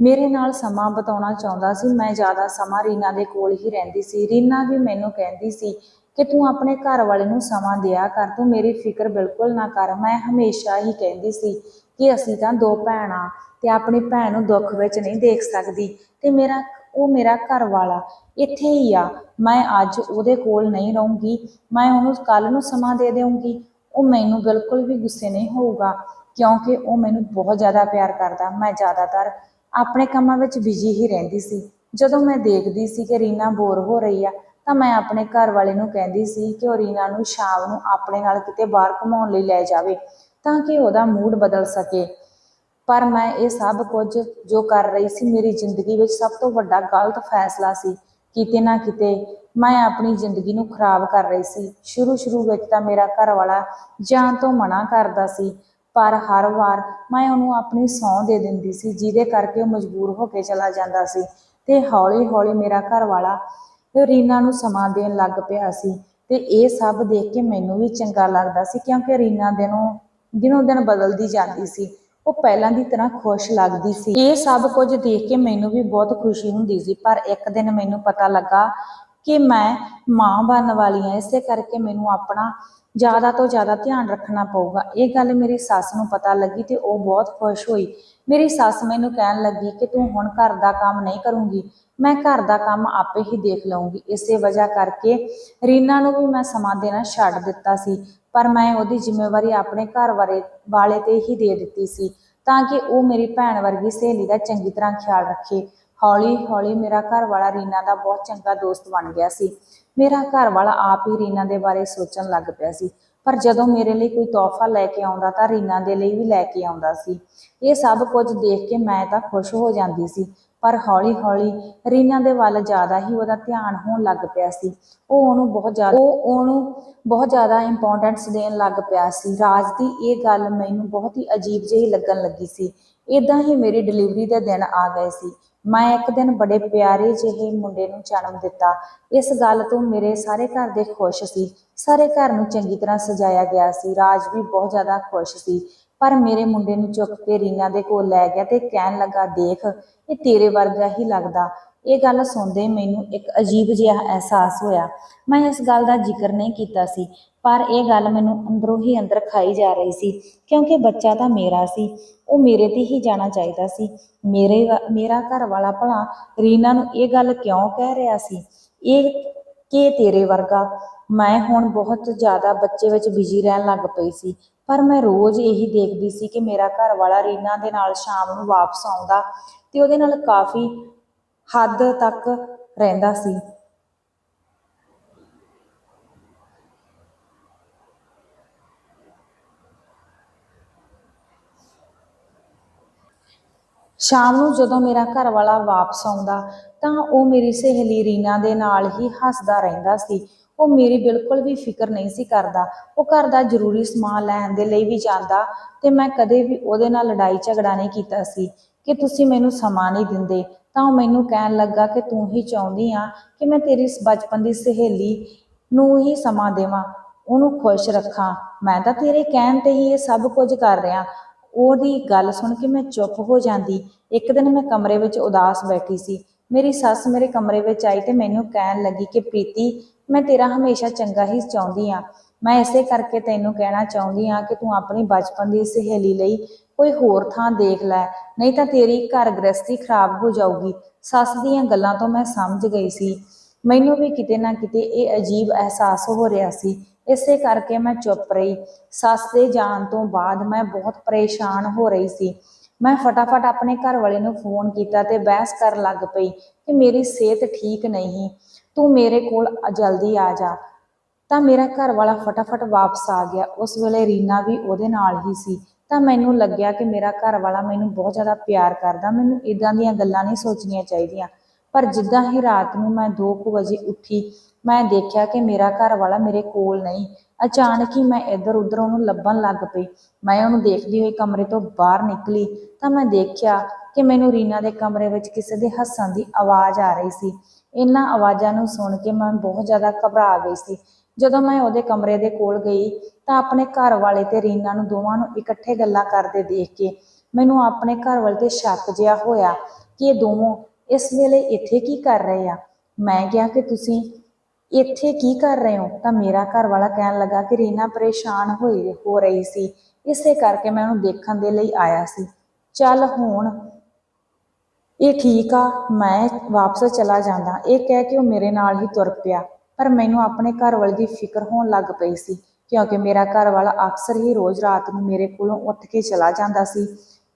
ਮੇਰੇ ਨਾਲ ਸਮਾਂ ਬਿਤਾਉਣਾ ਚਾਹੁੰਦਾ ਸੀ। ਮੈਂ ਜ਼ਿਆਦਾ ਸਮਾਂ ਰੀਨਾ ਦੇ ਕੋਲ ਹੀ ਰਹਿੰਦੀ ਸੀ। ਰੀਨਾ ਵੀ ਮੈਨੂੰ ਕਹਿੰਦੀ ਸੀ ਕਿ ਤੂੰ ਆਪਣੇ ਘਰ ਵਾਲੇ ਨੂੰ ਸਮਾਂ ਦਿਆ ਕਰ, ਤੂੰ ਮੇਰੀ ਫਿਕਰ ਬਿਲਕੁਲ ਨਾ ਕਰ। ਮੈਂ ਹਮੇਸ਼ਾ ਹੀ ਕਹਿੰਦੀ ਸੀ ਕਿ ਅਸੀਂ ਤਾਂ ਦੋ ਭੈਣਾਂ ਤੇ ਆਪਣੀ ਭੈਣ ਨੂੰ ਦੁੱਖ ਵਿੱਚ ਨਹੀਂ ਦੇਖ ਸਕਦੀ ਤੇ ਮੇਰਾ, ਉਹ ਮੇਰਾ ਘਰ ਵਾਲਾ ਇੱਥੇ ਹੀ ਆ। ਮੈਂ ਅੱਜ ਉਹਦੇ ਕੋਲ ਨਹੀਂ ਰਹੂੰਗੀ, ਮੈਂ ਉਹਨੂੰ ਕੱਲ ਨੂੰ ਸਮਾਂ ਦੇ ਦੇਵਾਂਗੀ ਉਹ ਮੈਨੂੰ ਬਿਲਕੁਲ ਵੀ ਗੁੱਸੇ ਨਹੀਂ ਹੋਊਗਾ ਕਿਉਂਕਿ ਉਹ ਮੈਨੂੰ ਬਹੁਤ ਜ਼ਿਆਦਾ ਪਿਆਰ ਕਰਦਾ। ਮੈਂ ਜ਼ਿਆਦਾਤਰ ਆਪਣੇ ਕੰਮਾਂ ਵਿੱਚ ਬਿਜ਼ੀ ਹੀ ਰਹਿੰਦੀ ਸੀ। ਜਦੋਂ ਮੈਂ ਦੇਖਦੀ ਸੀ ਕਿ ਰੀਨਾ ਬੋਰ ਹੋ ਰਹੀ ਆ ਤਾਂ ਮੈਂ ਆਪਣੇ ਘਰ ਵਾਲੇ ਨੂੰ ਕਹਿੰਦੀ ਸੀ ਕਿ ਉਹ ਰੀਨਾ ਨੂੰ ਸ਼ਾਮ ਨੂੰ ਆਪਣੇ ਨਾਲ ਕਿਤੇ ਬਾਹਰ ਘੁਮਾਉਣ ਲਈ ਲੈ ਜਾਵੇ ਤਾਂ ਕਿ ਉਹਦਾ ਮੂਡ ਬਦਲ ਸਕੇ। ਪਰ ਮੈਂ ਇਹ ਸਭ ਕੁਝ ਜੋ ਕਰ ਰਹੀ ਸੀ, ਮੇਰੀ ਜ਼ਿੰਦਗੀ ਵਿੱਚ ਸਭ ਤੋਂ ਵੱਡਾ ਗਲਤ ਫੈਸਲਾ ਸੀ। ਕਿਤੇ ਨਾ ਕਿਤੇ ਮੈਂ ਆਪਣੀ ਜ਼ਿੰਦਗੀ ਨੂੰ ਖਰਾਬ ਕਰ ਰਹੀ ਸੀ। ਸ਼ੁਰੂ ਸ਼ੁਰੂ ਵਿੱਚ ਤਾਂ ਮੇਰਾ ਘਰ ਵਾਲਾ ਜਾਣ ਤੋਂ ਮਨਾ ਕਰਦਾ ਸੀ, ਪਰ ਹਰ ਵਾਰ ਮੈਂ ਉਹਨੂੰ ਆਪਣੀ ਸੌਂ ਦੇ ਦਿੰਦੀ ਸੀ, ਜਿਹਦੇ ਕਰਕੇ ਉਹ ਮਜਬੂਰ ਹੋ ਕੇ ਚਲਾ ਜਾਂਦਾ ਸੀ। ਤੇ ਹੌਲੀ ਹੌਲੀ ਮੇਰਾ ਘਰ ਵਾਲਾ ਰੀਨਾ ਨੂੰ ਸਮਾਂ ਦੇਣ ਲੱਗ ਪਿਆ ਸੀ ਤੇ ਇਹ ਸਭ ਦੇਖ ਕੇ ਮੈਨੂੰ ਵੀ ਚੰਗਾ ਲੱਗਦਾ ਸੀ ਕਿਉਂਕਿ ਰੀਨਾ ਦਿਨੋਂ ਦਿਨੋਂ ਦਿਨ ਬਦਲਦੀ ਜਾਂਦੀ ਸੀ, ਉਹ ਪਹਿਲਾਂ ਦੀ ਤਰ੍ਹਾਂ ਖੁਸ਼ ਲੱਗਦੀ ਸੀ। ਇਹ ਸਭ ਕੁਝ ਦੇਖ ਕੇ ਮੈਨੂੰ ਵੀ ਬਹੁਤ ਖੁਸ਼ੀ ਹੁੰਦੀ ਸੀ, ਪਰ ਇੱਕ ਦਿਨ ਮੈਨੂੰ ਪਤਾ ਲੱਗਾ ਕਿ ਮੈਂ ਮਾਂ ਬਣਨ ਵਾਲੀ ਹਾਂ, ਇਸੇ ਕਰਕੇ ਮੈਨੂੰ ਆਪਣਾ ਜ਼ਿਆਦਾ ਤੋਂ ਜ਼ਿਆਦਾ ਧਿਆਨ ਰੱਖਣਾ ਪਊਗਾ। ਇਹ ਗੱਲ ਮੇਰੀ ਸੱਸ ਨੂੰ ਪਤਾ ਲੱਗੀ ਤੇ ਉਹ ਬਹੁਤ ਖੁਸ਼ ਹੋਈ। ਮੇਰੀ ਸੱਸ ਮੈਨੂੰ ਕਹਿਣ ਲੱਗੀ ਕਿ ਤੂੰ ਹੁਣ ਘਰ ਦਾ ਕੰਮ ਨਹੀਂ ਕਰੂੰਗੀ ਮੈਂ ਘਰ ਦਾ ਕੰਮ ਆਪੇ ਹੀ ਦੇਖ ਲਵਾਂਗੀ ਇਸੇ ਵਜ੍ਹਾ ਕਰਕੇ ਰੀਨਾ ਨੂੰ ਵੀ ਮੈਂ ਸਮਾਂ ਦੇਣਾ ਛੱਡ ਦਿੱਤਾ ਸੀ, ਪਰ ਮੈਂ ਉਹਦੀ ਜ਼ਿੰਮੇਵਾਰੀ ਆਪਣੇ ਘਰ ਵਾਲੇ ਵਾਲੇ ਤੇ ਹੀ ਦੇ ਦਿੱਤੀ ਸੀ, ਤਾਂ ਕਿ ਉਹ ਮੇਰੀ ਭੈਣ ਵਰਗੀ ਸਹੇਲੀ ਦਾ ਚੰਗੀ ਤਰ੍ਹਾਂ ਖਿਆਲ ਰੱਖੇ। ਹੌਲੀ ਹੌਲੀ ਮੇਰਾ ਘਰ ਵਾਲਾ ਰੀਨਾ ਦਾ ਬਹੁਤ ਚੰਗਾ ਦੋਸਤ ਬਣ ਗਿਆ ਸੀ। ਮੇਰਾ ਘਰ ਵਾਲਾ ਆਪ ਹੀ ਰੀਨਾ ਦੇ ਬਾਰੇ ਸੋਚਣ ਲੱਗ ਪਿਆ ਸੀ, ਪਰ ਜਦੋਂ ਮੇਰੇ ਲਈ ਕੋਈ ਤੋਹਫਾ ਲੈ ਕੇ ਆਉਂਦਾ ਤਾਂ ਰੀਨਾ ਦੇ ਲਈ ਵੀ ਲੈ ਕੇ ਆਉਂਦਾ ਸੀ। ਇਹ ਸਭ ਕੁਝ ਦੇਖ ਕੇ ਮੈਂ ਤਾਂ ਖੁਸ਼ ਹੋ ਜਾਂਦੀ ਸੀ ਪਰ ਹੌਲੀ ਹੌਲੀ ਰੀਨਾ ਦੇ ਵੱਲ ਜ਼ਿਆਦਾ ਹੀ ਉਹਦਾ ਧਿਆਨ ਹੋਣ ਲੱਗ ਪਿਆ ਸੀ। ਉਹ ਉਹਨੂੰ ਬਹੁਤ ਜ਼ਿਆਦਾ ਉਹ ਉਹਨੂੰ ਬਹੁਤ ਜ਼ਿਆਦਾ ਇੰਪੋਰਟੈਂਸ ਦੇਣ ਲੱਗ ਪਿਆ ਸੀ। ਰਾਜ ਦੀ ਇਹ ਗੱਲ ਮੈਨੂੰ ਬਹੁਤ ਹੀ ਅਜੀਬ ਜਿਹੀ ਲੱਗਣ ਲੱਗੀ ਸੀ। ਇਦਾਂ ਹੀ ਮੇਰੀ ਡਿਲੀਵਰੀ ਦੇ ਦਿਨ ਆ ਗਏ ਸੀ। ਮੈਂ ਇੱਕ ਦਿਨ ਬੜੇ ਪਿਆਰੇ ਜਿਹੇ ਮੁੰਡੇ ਨੂੰ ਜਨਮ ਦਿੱਤਾ। ਇਸ ਗੱਲ ਤੋਂ ਮੇਰੇ ਸਾਰੇ ਘਰ ਦੇ ਖੁਸ਼ ਸੀ। ਸਾਰੇ ਘਰ ਨੂੰ ਚੰਗੀ ਤਰ੍ਹਾਂ ਸਜਾਇਆ ਗਿਆ ਸੀ। ਰਾਜ ਵੀ ਬਹੁਤ ਜ਼ਿਆਦਾ ਖੁਸ਼ ਸੀ। ਪਰ ਮੇਰੇ ਮੁੰਡੇ ਨੂੰ ਚੁੱਕ ਕੇ ਰੀਨਾ ਦੇ ਕੋਲ ਲੈ ਗਿਆ ਤੇ ਕਹਿਣ ਲੱਗਾ, ਦੇਖ, ਇਹ ਤੇਰੇ ਵਰਗਾ ਹੀ ਲੱਗਦਾ। ਇਹ ਗੱਲ ਸੁਣਦੇ ਮੈਨੂੰ ਇੱਕ ਅਜੀਬ ਜਿਹਾ ਅਹਿਸਾਸ ਹੋਇਆ। ਮੈਂ ਇਸ ਗੱਲ ਦਾ ਜ਼ਿਕਰ ਨਹੀਂ ਕੀਤਾ ਸੀ, ਪਰ ਇਹ ਗੱਲ ਮੈਨੂੰ ਅੰਦਰੋਂ ਹੀ ਅੰਦਰ ਖਾਈ ਜਾ ਰਹੀ ਸੀ, ਕਿਉਂਕਿ ਬੱਚਾ ਤਾਂ ਮੇਰਾ ਸੀ, ਉਹ ਮੇਰੇ ਤੇ ਹੀ ਜਾਣਾ ਚਾਹੀਦਾ ਸੀ। ਮੇਰੇ ਮੇਰਾ ਘਰ ਵਾਲਾ ਭਲਾ ਰੀਨਾ ਨੂੰ ਇਹ ਗੱਲ ਕਿਉਂ ਕਹਿ ਰਿਹਾ ਸੀ? ਇਹ ਕਿ ਤੇਰੇ ਵਰਗਾ? ਮੈਂ ਹੁਣ ਬਹੁਤ ਜ਼ਿਆਦਾ ਬੱਚੇ ਵਿੱਚ ਬਿਜ਼ੀ ਰਹਿਣ ਲੱਗ ਪਈ ਸੀ। ਪਰ ਮੈਂ ਰੋਜ਼ ਇਹੀ ਦੇਖਦੀ ਸੀ ਕਿ ਮੇਰਾ ਘਰ ਵਾਲਾ ਰੀਨਾ ਦੇ ਨਾਲ ਸ਼ਾਮ ਨੂੰ ਵਾਪਸ ਆਉਂਦਾ ਤੇ ਉਹਦੇ ਨਾਲ ਕਾਫੀ ਹੱਦ ਤੱਕ ਰਹਿੰਦਾ ਸੀ। ਸ਼ਾਮ ਨੂੰ ਜਦੋਂ ਮੇਰਾ ਘਰ ਵਾਲਾ ਵਾਪਸ ਆਉਂਦਾ ਤਾਂ ਉਹ ਮੇਰੀ ਸਹੇਲੀ ਰੀਨਾ ਦੇ ਨਾਲ ਹੀ ਹੱਸਦਾ ਰਹਿੰਦਾ ਸੀ। ਉਹ ਮੇਰੀ ਬਿਲਕੁਲ ਵੀ ਫਿਕਰ ਨਹੀਂ ਸੀ ਕਰਦਾ। ਉਹ ਘਰ ਦਾ ਜ਼ਰੂਰੀ ਸਮਾਨ ਲੈਣ ਦੇ ਲਈ ਵੀ ਜਾਂਦਾ ਤੇ ਮੈਂ ਕਦੇ ਵੀ ਉਹਦੇ ਨਾਲ ਲੜਾਈ ਝਗੜਾ ਨਹੀਂ ਕੀਤਾ ਸੀ ਕਿ ਤੁਸੀਂ ਮੈਨੂੰ ਸਮਾਂ ਨਹੀਂ ਦਿੰਦੇ। ਤਾਂ ਉਹ ਮੈਨੂੰ ਕਹਿਣ ਲੱਗਾ ਕਿ ਤੂੰ ਹੀ ਚਾਹੁੰਦੀ ਆ ਕਿ ਮੈਂ ਤੇਰੀ ਬਚਪਨ ਦੀ ਸਹੇਲੀ ਨੂੰ ਹੀ ਸਮਾਂ ਦੇਵਾਂ। ਉਹਨੂੰ ਖੁਸ਼ ਰੱਖਾਂ। ਮੈਂ ਤਾਂ ਤੇਰੇ ਕਹਿਣ ਤੇ ਹੀ ਇਹ ਸਭ ਕੁਝ ਕਰ ਰਿਹਾ। ਉਹਦੀ ਗੱਲ ਸੁਣ ਕੇ ਮੈਂ ਚੁੱਪ ਹੋ ਜਾਂਦੀ। ਇੱਕ ਦਿਨ ਮੈਂ ਕਮਰੇ ਵਿੱਚ ਉਦਾਸ ਬੈਠੀ ਸੀ। ਮੇਰੀ ਸੱਸ ਮੇਰੇ ਕਮਰੇ ਵਿੱਚ ਆਈ ਤੇ ਮੈਨੂੰ ਕਹਿਣ ਲੱਗੀ ਕਿ ਪ੍ਰੀਤੀ, ਮੈਂ ਤੇਰਾ ਹਮੇਸ਼ਾ ਚੰਗਾ ਹੀ ਚਾਹੁੰਦੀ ਆ ਮੈਂ ਇਸੇ ਕਰਕੇ ਤੈਨੂੰ ਕਹਿਣਾ ਚਾਹੁੰਦੀ ਆ ਕਿ ਤੂੰ ਆਪਣੀ ਬਚਪਨ ਦੀ ਸਹੇਲੀ ਲਈ ਕੋਈ ਹੋਰ ਥਾਂ ਦੇਖ ਲੈ, ਨਹੀਂ ਤਾਂ ਤੇਰੀ ਘਰ ਗ੍ਰਸਤੀ ਖਰਾਬ ਹੋ ਜਾਊਗੀ। ਸੱਸ ਦੀਆਂ ਗੱਲਾਂ ਤੋਂ ਮੈਂ ਸਮਝ ਗਈ ਸੀ। ਮੈਨੂੰ ਵੀ ਕਿਤੇ ਨਾ ਕਿਤੇ ਇਹ ਅਜੀਬ ਅਹਿਸਾਸ ਹੋ ਰਿਹਾ ਸੀ। ਇਸੇ ਕਰਕੇ ਮੈਂ ਚੁੱਪ ਰਹੀ। ਸੱਸ ਦੇ ਜਾਣ ਤੋਂ ਬਾਅਦ ਮੈਂ ਬਹੁਤ ਪਰੇਸ਼ਾਨ ਹੋ ਰਹੀ ਸੀ। ਮੈਂ ਫਟਾਫਟ ਆਪਣੇ ਘਰ ਵਾਲੇ ਨੂੰ ਫੋਨ ਕੀਤਾ ਤੇ ਬਹਿਸ ਕਰਨ ਲੱਗ ਪਈ ਕਿ ਮੇਰੀ ਸਿਹਤ ਠੀਕ ਨਹੀਂ, ਤੂੰ ਮੇਰੇ ਕੋਲ ਜਲਦੀ ਆ ਜਾ। ਤਾਂ ਮੇਰਾ ਘਰ ਵਾਲਾ ਫਟਾਫਟ ਵਾਪਸ ਆ ਗਿਆ। ਉਸ ਵੇਲੇ ਰੀਨਾ ਵੀ ਉਹਦੇ ਨਾਲ ਹੀ ਸੀ। ਤਾਂ ਮੈਨੂੰ ਲੱਗਿਆ ਕਿ ਮੇਰਾ ਘਰ ਵਾਲਾ ਮੈਨੂੰ ਬਹੁਤ ਜ਼ਿਆਦਾ ਪਿਆਰ ਕਰਦਾ। ਮੈਨੂੰ ਇਦਾਂ ਦੀਆਂ ਗੱਲਾਂ ਨਹੀਂ ਸੋਚਣੀਆਂ ਚਾਹੀਦੀਆਂ। ਪਰ ਜਿੱਦਾਂ ਹੀ ਰਾਤ ਨੂੰ ਮੈਂ 2 ਕੁ ਵਜੇ ਉੱਠੀ, ਮੈਂ ਦੇਖਿਆ ਕਿ ਮੇਰਾ ਘਰ ਵਾਲਾ ਮੇਰੇ ਕੋਲ ਨਹੀਂ। ਅਚਾਨਕ ਹੀ ਮੈਂ ਇੱਧਰ ਉੱਧਰ ਉਹਨੂੰ ਲੱਭਣ ਲੱਗ ਪਈ। ਮੈਂ ਉਹਨੂੰ ਦੇਖਦੀ ਹੋਈ ਕਮਰੇ ਤੋਂ ਬਾਹਰ ਨਿਕਲੀ ਤਾਂ ਮੈਂ ਦੇਖਿਆ ਕਿ ਮੈਨੂੰ ਰੀਨਾ ਦੇ ਕਮਰੇ ਵਿੱਚ ਕਿਸੇ ਦੇ ਹੱਸਣ ਦੀ ਆਵਾਜ਼ ਆ ਰਹੀ ਸੀ। ਇਹਨਾਂ ਆਵਾਜ਼ਾਂ ਨੂੰ ਸੁਣ ਕੇ ਮੈਂ ਬਹੁਤ ਜ਼ਿਆਦਾ ਘਬਰਾ ਗਈ ਸੀ। ਜਦੋਂ ਮੈਂ ਉਹਦੇ ਕਮਰੇ ਦੇ ਕੋਲ ਗਈ ਤਾਂ ਆਪਣੇ ਘਰ ਵਾਲੇ ਤੇ ਰੀਨਾ ਨੂੰ ਦੋਵਾਂ ਨੂੰ ਇਕੱਠੇ ਗੱਲਾਂ ਕਰਦੇ ਦੇਖ ਕੇ ਮੈਨੂੰ ਆਪਣੇ ਘਰ ਵਾਲੇ ਤੇ ਸ਼ੱਕ ਜਿਹਾ ਹੋਇਆ ਕਿ ਇਹ ਦੋਵੇਂ ਇਸ ਵੇਲੇ ਇੱਥੇ ਕੀ ਕਰ ਰਹੇ ਆ। ਮੈਂ ਕਿਹਾ ਕਿ ਤੁਸੀਂ ਇੱਥੇ ਕੀ ਕਰ ਰਹੇ ਹੋ? ਤਾਂ ਮੇਰਾ ਘਰ ਵਾਲਾ ਕਹਿਣ ਲੱਗਾ ਕਿ ਰੀਨਾ ਪਰੇਸ਼ਾਨ ਹੋਈ, ਹੋ ਰਹੀ ਸੀ। ਇਸੇ ਕਰਕੇ ਮੈਂ ਉਹਨੂੰ ਦੇਖਣ ਦੇ ਲਈ ਆਇਆ ਸੀ। ਚੱਲ ਹੁਣ, ਇਹ ਠੀਕ ਆ, ਮੈਂ ਵਾਪਸ ਚਲਾ ਜਾਂਦਾ। ਇਹ ਕਹਿ ਕੇ ਉਹ ਮੇਰੇ ਨਾਲ ਹੀ ਤੁਰ ਪਿਆ। ਪਰ ਮੈਨੂੰ ਆਪਣੇ ਘਰ ਵਾਲੇ ਦੀ ਫਿਕਰ ਹੋਣ ਲੱਗ ਪਈ ਸੀ, ਕਿਉਂਕਿ ਮੇਰਾ ਘਰ ਵਾਲਾ ਅਕਸਰ ਹੀ ਰੋਜ਼ ਰਾਤ ਨੂੰ ਮੇਰੇ ਕੋਲੋਂ ਉੱਠ ਕੇ ਚਲਾ ਜਾਂਦਾ ਸੀ।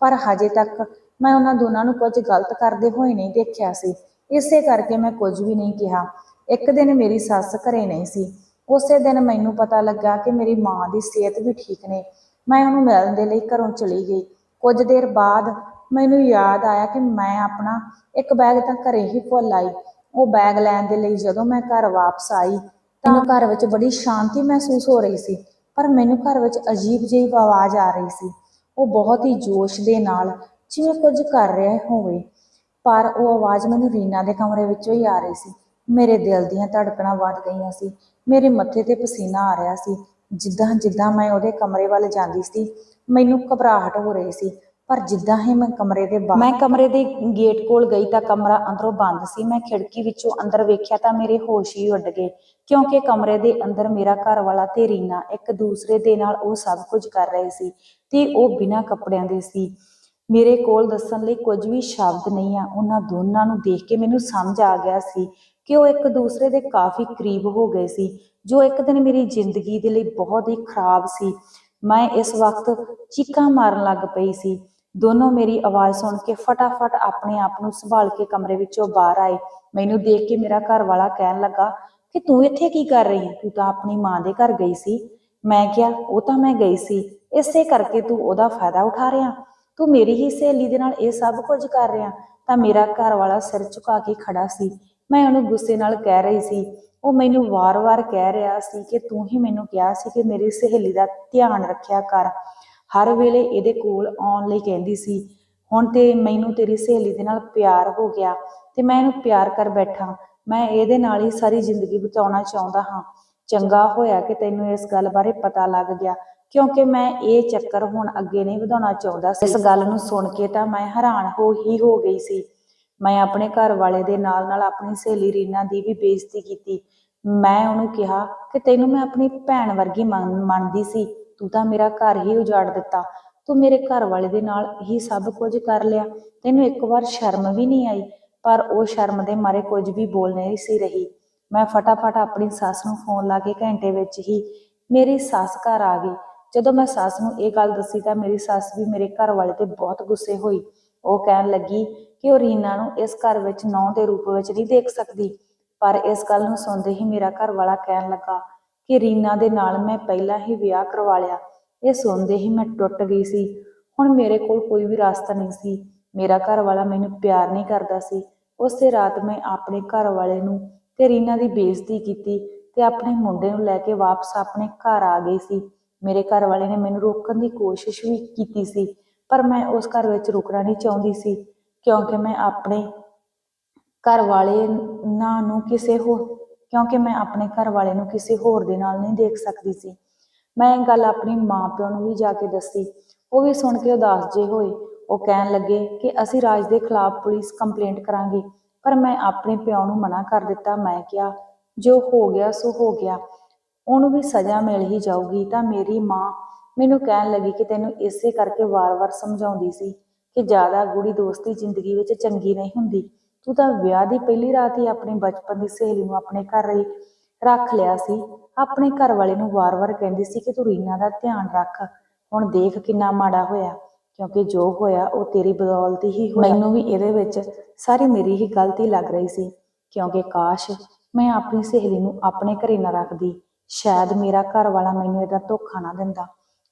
ਪਰ ਹਜੇ ਤੱਕ ਮੈਂ ਉਹਨਾਂ ਦੋਨਾਂ ਨੂੰ ਕੁਝ ਗਲਤ ਕਰਦੇ ਹੋਏ ਨਹੀਂ ਦੇਖਿਆ ਸੀ। ਇਸੇ ਕਰਕੇ ਮੈਂ ਕੁਝ ਵੀ ਨਹੀਂ ਕਿਹਾ। ਇੱਕ ਦਿਨ ਮੇਰੀ ਸੱਸ ਘਰੇ ਨਹੀਂ ਸੀ। ਉਸੇ ਦਿਨ ਮੈਨੂੰ ਪਤਾ ਲੱਗਾ ਕਿ ਮੇਰੀ ਮਾਂ ਦੀ ਸਿਹਤ ਵੀ ਠੀਕ ਨਹੀਂ ਮੈਂ ਉਹਨੂੰ ਮਿਲਣ ਦੇ ਲਈ ਘਰੋਂ ਚਲੀ ਗਈ। ਕੁਝ ਦੇਰ ਬਾਅਦ ਮੈਨੂੰ ਯਾਦ ਆਇਆ ਕਿ ਮੈਂ ਆਪਣਾ ਇੱਕ ਬੈਗ ਤਾਂ ਘਰੇ ਹੀ ਭੁੱਲ ਆਈ ਉਹ ਬੈਗ ਲੈਣ ਦੇ ਲਈ ਜਦੋਂ ਮੈਂ ਘਰ ਵਾਪਸ ਆਈ ਤਾਂ ਘਰ ਵਿੱਚ ਬੜੀ ਸ਼ਾਂਤੀ ਮਹਿਸੂਸ ਹੋ ਰਹੀ ਸੀ, ਪਰ ਮੈਨੂੰ ਘਰ ਵਿੱਚ ਅਜੀਬ ਜਿਹੀ ਆਵਾਜ਼ ਆ ਰਹੀ ਸੀ। ਉਹ ਬਹੁਤ ਹੀ ਜੋਸ਼ ਦੇ ਨਾਲ ਜਿਵੇਂ ਕੁਝ ਕਰ ਰਿਹਾ ਹੋਵੇ। ਪਰ ਉਹ ਆਵਾਜ਼ ਮੈਨੂੰ ਰੀਨਾ ਦੇ ਕਮਰੇ ਵਿੱਚੋਂ ਹੀ ਆ ਰਹੀ ਸੀ। ਮੇਰੇ ਦਿਲ ਦੀਆਂ ਧੜਕਣਾਂ ਵੱਧ ਗਈਆਂ ਸੀ। ਮੇਰੇ ਮੱਥੇ ਤੇ ਪਸੀਨਾ ਆ ਰਿਹਾ ਸੀ। ਜਿੱਦਾਂ ਜਿੱਦਾਂ ਮੈਂ ਉਹਦੇ ਕਮਰੇ ਵੱਲ ਜਾਂਦੀ ਸੀ, ਮੈਨੂੰ ਘਬਰਾਹਟ ਹੋ ਰਹੀ ਸੀ। ਪਰ ਜਿੱਦਾਂ ਹੀ ਮੈਂ ਕਮਰੇ ਦੇ ਬਾਹਰ ਮੈਂ ਕਮਰੇ ਦੇ ਗੇਟ ਕੋਲ ਗਈ ਤਾਂ ਕਮਰਾ ਅੰਦਰੋਂ ਬੰਦ ਸੀ। ਮੈਂ ਖਿੜਕੀ ਵਿੱਚੋਂ ਅੰਦਰ ਵੇਖਿਆ ਤਾਂ ਮੇਰੇ ਹੋਸ਼ ਹੀ ਉੱਡ ਗਏ, ਕਿਉਂਕਿ ਕਮਰੇ ਦੇ ਅੰਦਰ ਮੇਰਾ ਘਰ ਵਾਲਾ ਤੇ ਰੀਨਾ ਇੱਕ ਦੂਸਰੇ ਦੇ ਨਾਲ ਉਹ ਸਭ ਕੁਝ ਕਰ ਰਹੇ ਸੀ ਤੇ ਉਹ ਬਿਨਾਂ ਕੱਪੜਿਆਂ ਦੇ ਸੀ। ਮੇਰੇ ਕੋਲ ਦੱਸਣ ਲਈ ਕੁਝ ਵੀ ਸ਼ਬਦ ਨਹੀਂ ਆ। ਉਹਨਾਂ ਦੋਨਾਂ ਨੂੰ ਦੇਖ ਕੇ ਮੈਨੂੰ ਸਮਝ ਆ ਗਿਆ ਸੀ ਕਿ ਉਹ ਇੱਕ ਦੂਸਰੇ ਦੇ ਕਾਫੀ ਕਰੀਬ ਹੋ ਗਏ ਸੀ, ਜੋ ਇੱਕ ਦਿਨ ਮੇਰੀ ਜ਼ਿੰਦਗੀ ਦੇ ਲਈ ਬਹੁਤ ਹੀ ਖਰਾਬ ਸੀ। ਮੈਂ ਇਸ ਵਕਤ ਚੀਕਾਂ ਮਾਰਨ ਲੱਗ ਪਈ ਸੀ। ਦੋਨੋਂ ਮੇਰੀ ਆਵਾਜ਼ ਸੁਣ ਕੇ ਫਟਾਫਟ ਆਪਣੇ ਆਪ ਨੂੰ ਸੰਭਾਲ ਕੇ ਕਮਰੇ ਵਿੱਚੋਂ ਬਾਹਰ ਆਏ। ਮੈਨੂੰ ਦੇਖ ਕੇ ਮੇਰਾ ਘਰ ਵਾਲਾ ਕਹਿਣ ਲੱਗਾ, ਕਿ ਤੂੰ ਇੱਥੇ ਕੀ ਕਰ ਰਹੀ ਹੈ? ਤੂੰ ਤਾਂ ਆਪਣੀ ਮਾਂ ਦੇ ਘਰ ਗਈ ਸੀ। ਮੈਂ ਕਿਹਾ, ਉਹ ਤਾਂ ਮੈਂ ਗਈ ਸੀ। ਇਸੇ ਕਰਕੇ ਤੂੰ ਉਹਦਾ ਫਾਇਦਾ ਉਠਾ ਰਿਹਾ। ਤੂੰ ਮੇਰੀ ਹੀ ਸਹੇਲੀ ਦੇ ਨਾਲ ਇਹ ਸਭ ਕੁਝ ਕਰ ਰਿਹਾ। ਤਾਂ ਮੇਰਾ ਘਰ ਵਾਲਾ ਸਿਰ ਝੁਕਾ ਕੇ ਖੜਾ ਸੀ। ਮੈਂ ਉਹਨੂੰ ਗੁੱਸੇ ਨਾਲ ਕਹਿ ਰਹੀ ਸੀ। ਉਹ ਮੈਨੂੰ ਵਾਰ-ਵਾਰ ਕਹਿ ਰਿਹਾ ਸੀ ਕਿ ਤੂੰ ਹੀ ਮੈਨੂੰ ਕਿਹਾ ਸੀ ਕਿ ਮੇਰੀ ਸਹੇਲੀ ਦਾ ਧਿਆਨ ਰੱਖਿਆ ਕਰ। ਹਰ ਵੇਲੇ ਇਹਦੇ ਕੋਲ ਆਉਣ ਲਈ ਕਹਿੰਦੀ ਸੀ। ਹੁਣ ਤੇ ਮੈਨੂੰ ਤੇਰੀ ਸਹੇਲੀ ਦੇ ਨਾਲ ਪਿਆਰ ਹੋ ਗਿਆ ਤੇ ਮੈਂ ਇਹਨੂੰ ਪਿਆਰ ਕਰ ਬੈਠਾ। ਮੈਂ ਇਹਦੇ ਨਾਲ ਹੀ ਸਾਰੀ ਜ਼ਿੰਦਗੀ ਬਿਤਾਉਣਾ ਚਾਹੁੰਦਾ ਹਾਂ। ਚੰਗਾ ਹੋਇਆ ਕਿ ਤੈਨੂੰ ਇਸ ਗੱਲ ਬਾਰੇ ਪਤਾ ਲੱਗ ਗਿਆ, ਕਿਉਂਕਿ ਮੈਂ ਇਹ ਚੱਕਰ ਹੁਣ ਅੱਗੇ ਨਹੀਂ ਵਧਾਉਣਾ ਚਾਹੁੰਦਾ ਇਸ ਗੱਲ ਨੂੰ ਸੁਣ ਕੇ ਤਾਂ ਮੈਂ ਹੈਰਾਨ ਹੋ ਹੀ ਹੋ ਗਈ ਸੀ। ਮੈਂ ਆਪਣੇ ਘਰ ਵਾਲੇ ਦੇ ਨਾਲ ਨਾਲ ਆਪਣੀ ਸਹੇਲੀ ਰੀਨਾ ਦੀ ਵੀ ਬੇਇੱਜ਼ਤੀ ਕੀਤੀ। ਮੈਂ ਉਹਨੂੰ ਕਿਹਾ ਕਿ ਤੈਨੂੰ ਮੈਂ ਆਪਣੀ ਭੈਣ ਵਰਗੀ ਮੰਨਦੀ ਸੀ। ਤੂੰ ਤਾਂ ਮੇਰਾ ਘਰ ਹੀ ਉਜਾੜ ਦਿੱਤਾ। ਤੂੰ ਮੇਰੇ ਘਰ ਵਾਲੇ ਦੇ ਨਾਲ ਹੀ ਸਭ ਕੁਝ ਕਰ ਲਿਆ। ਤੈਨੂੰ ਇੱਕ ਵਾਰ ਸ਼ਰਮ ਵੀ ਨਹੀਂ ਆਈ, ਪਰ ਉਹ ਸ਼ਰਮ ਦੇ ਮਾਰੇ ਕੁਝ ਵੀ ਬੋਲ ਨਹੀਂ ਸੀ ਰਹੀ। ਮੈਂ ਫਟਾਫਟ ਆਪਣੀ ਸੱਸ ਨੂੰ ਫੋਨ ਲਾ ਕੇ ਘੰਟੇ ਵਿੱਚ ਹੀ ਮੇਰੀ ਸੱਸ ਘਰ ਆ ਗਈ। ਜਦੋਂ ਮੈਂ ਸੱਸ ਨੂੰ ਇਹ ਗੱਲ ਦੱਸੀ ਤਾਂ ਮੇਰੀ ਸੱਸ ਵੀ ਮੇਰੇ ਘਰ ਵਾਲੇ ਤੇ ਬਹੁਤ ਗੁੱਸੇ ਹੋਈ। ਉਹ ਕਹਿਣ ਲੱਗੀ ਕਿ ਉਹ ਰੀਨਾ ਨੂੰ ਇਸ ਘਰ ਵਿੱਚ ਨੌ ਦੇ ਰੂਪ ਵਿੱਚ ਨਹੀਂ ਦੇਖ ਸਕਦੀ। ਪਰ ਇਸ ਗੱਲ ਨੂੰ ਸੁਣਦੇ ਹੀ ਮੇਰਾ ਘਰ ਵਾਲਾ ਕਹਿਣ ਲੱਗਾ ਕਿ ਰੀਨਾ ਦੇ ਨਾਲ ਮੈਂ ਪਹਿਲਾਂ ਹੀ ਵਿਆਹ ਕਰਵਾ ਲਿਆ। ਇਹ ਸੁਣਦੇ ਹੀ ਮੈਂ ਟੁੱਟ ਗਈ ਸੀ। ਹੁਣ ਮੇਰੇ ਕੋਲ ਕੋਈ ਵੀ ਰਾਸਤਾ ਨਹੀਂ ਸੀ। ਮੇਰਾ ਘਰ ਵਾਲਾ ਮੈਨੂੰ ਪਿਆਰ ਨਹੀਂ ਕਰਦਾ ਸੀ। ਉਸੇ ਰਾਤ ਮੈਂ ਆਪਣੇ ਘਰ ਵਾਲੇ ਨੂੰ ਤੇ ਰੀਨਾ ਦੀ ਬੇਇੱਜ਼ਤੀ ਕੀਤੀ ਤੇ ਆਪਣੇ ਮੁੰਡੇ ਨੂੰ ਲੈ ਕੇ ਵਾਪਸ ਆਪਣੇ ਘਰ ਆ ਗਈ ਸੀ। ਮੇਰੇ ਘਰ ਵਾਲੇ ਨੇ ਮੈਨੂੰ ਰੋਕਣ ਦੀ ਕੋਸ਼ਿਸ਼ ਵੀ ਕੀਤੀ ਸੀ। ਪਰ ਮੈਂ ਉਸ ਘਰ ਵਿੱਚ ਰੁਕਣਾ ਨਹੀਂ ਚਾਹੁੰਦੀ ਸੀ, ਕਿਉਂਕਿ ਮੈਂ ਆਪਣੇ ਘਰ ਵਾਲੇ ਨਾ ਨੂੰ ਕਿਸੇ ਹੋਰ, ਕਿਉਂਕਿ ਮੈਂ ਆਪਣੇ ਘਰ ਵਾਲੇ ਨੂੰ ਕਿਸੇ ਹੋਰ ਦੇ ਨਾਲ ਨਹੀਂ ਦੇਖ ਸਕਦੀ ਸੀ। ਮੈਂ ਇਹ ਗੱਲ ਆਪਣੀ ਮਾਂ ਪਿਓ ਨੂੰ ਵੀ ਜਾ ਕੇ ਦੱਸੀ। ਉਹ ਵੀ ਸੁਣ ਕੇ ਉਦਾਸ ਜੇ ਹੋਏ। ਉਹ ਕਹਿਣ ਲੱਗੇ ਕਿ ਅਸੀਂ ਰਾਜ ਦੇ ਖਿਲਾਫ ਪੁਲਿਸ ਕੰਪਲੇਂਟ ਕਰਾਂਗੇ, ਪਰ ਮੈਂ ਆਪਣੇ ਪਿਓ ਨੂੰ ਮਨਾ ਕਰ ਦਿੱਤਾ। ਮੈਂ ਕਿਹਾ, ਜੋ ਹੋ ਗਿਆ ਸੋ ਹੋ ਗਿਆ। ਉਹਨੂੰ ਵੀ ਸਜ਼ਾ ਮਿਲ ਹੀ ਜਾਊਗੀ ਤਾਂ ਮੇਰੀ ਮਾਂ ਮੈਨੂੰ ਕਹਿਣ ਲੱਗੀ ਕਿ ਤੈਨੂੰ ਇਸੇ ਕਰਕੇ ਵਾਰ-ਵਾਰ ਸਮਝਾਉਂਦੀ ਸੀ ਕਿ ਜ਼ਿਆਦਾ ਗੂੜੀ ਦੋਸਤੀ ਜ਼ਿੰਦਗੀ ਵਿੱਚ ਚੰਗੀ ਨਹੀਂ ਹੁੰਦੀ। ਤੂੰ ਤਾਂ ਵਿਆਹ ਦੀ ਪਹਿਲੀ ਰਾਤ ਹੀ ਆਪਣੇ ਬਚਪਨ ਦੀ ਸਹੇਲੀ ਨੂੰ ਆਪਣੇ ਘਰ ਹੀ ਰੱਖ ਲਿਆ ਸੀ। ਆਪਣੇ ਘਰ ਵਾਲੇ ਨੂੰ ਵਾਰ-ਵਾਰ ਕਹਿੰਦੀ ਸੀ ਕਿ ਤੂੰ ਰੀਨਾ ਦਾ ਧਿਆਨ ਰੱਖ। ਹੁਣ ਦੇਖ ਕਿੰਨਾ ਮਾੜਾ ਹੋਇਆ, ਕਿਉਂਕਿ ਜੋ ਹੋਇਆ ਉਹ ਤੇਰੀ ਬਦੌਲਤ ਹੀ ਹੋਇਆ। ਮੈਨੂੰ ਵੀ ਇਹਦੇ ਵਿੱਚ ਸਾਰੀ ਮੇਰੀ ਹੀ ਗਲਤੀ ਲੱਗ ਰਹੀ ਸੀ, ਕਿਉਂਕਿ ਕਾਸ਼ ਮੈਂ ਆਪਣੀ ਸਹੇਲੀ ਨੂੰ ਆਪਣੇ ਘਰੇ ਨਾ ਰੱਖਦੀ। ਸ਼ਾਇਦ ਮੇਰਾ ਘਰ ਵਾਲਾ ਮੈਨੂੰ ਇਹਦਾ ਧੋਖਾ ਨਾ ਦਿੰਦਾ।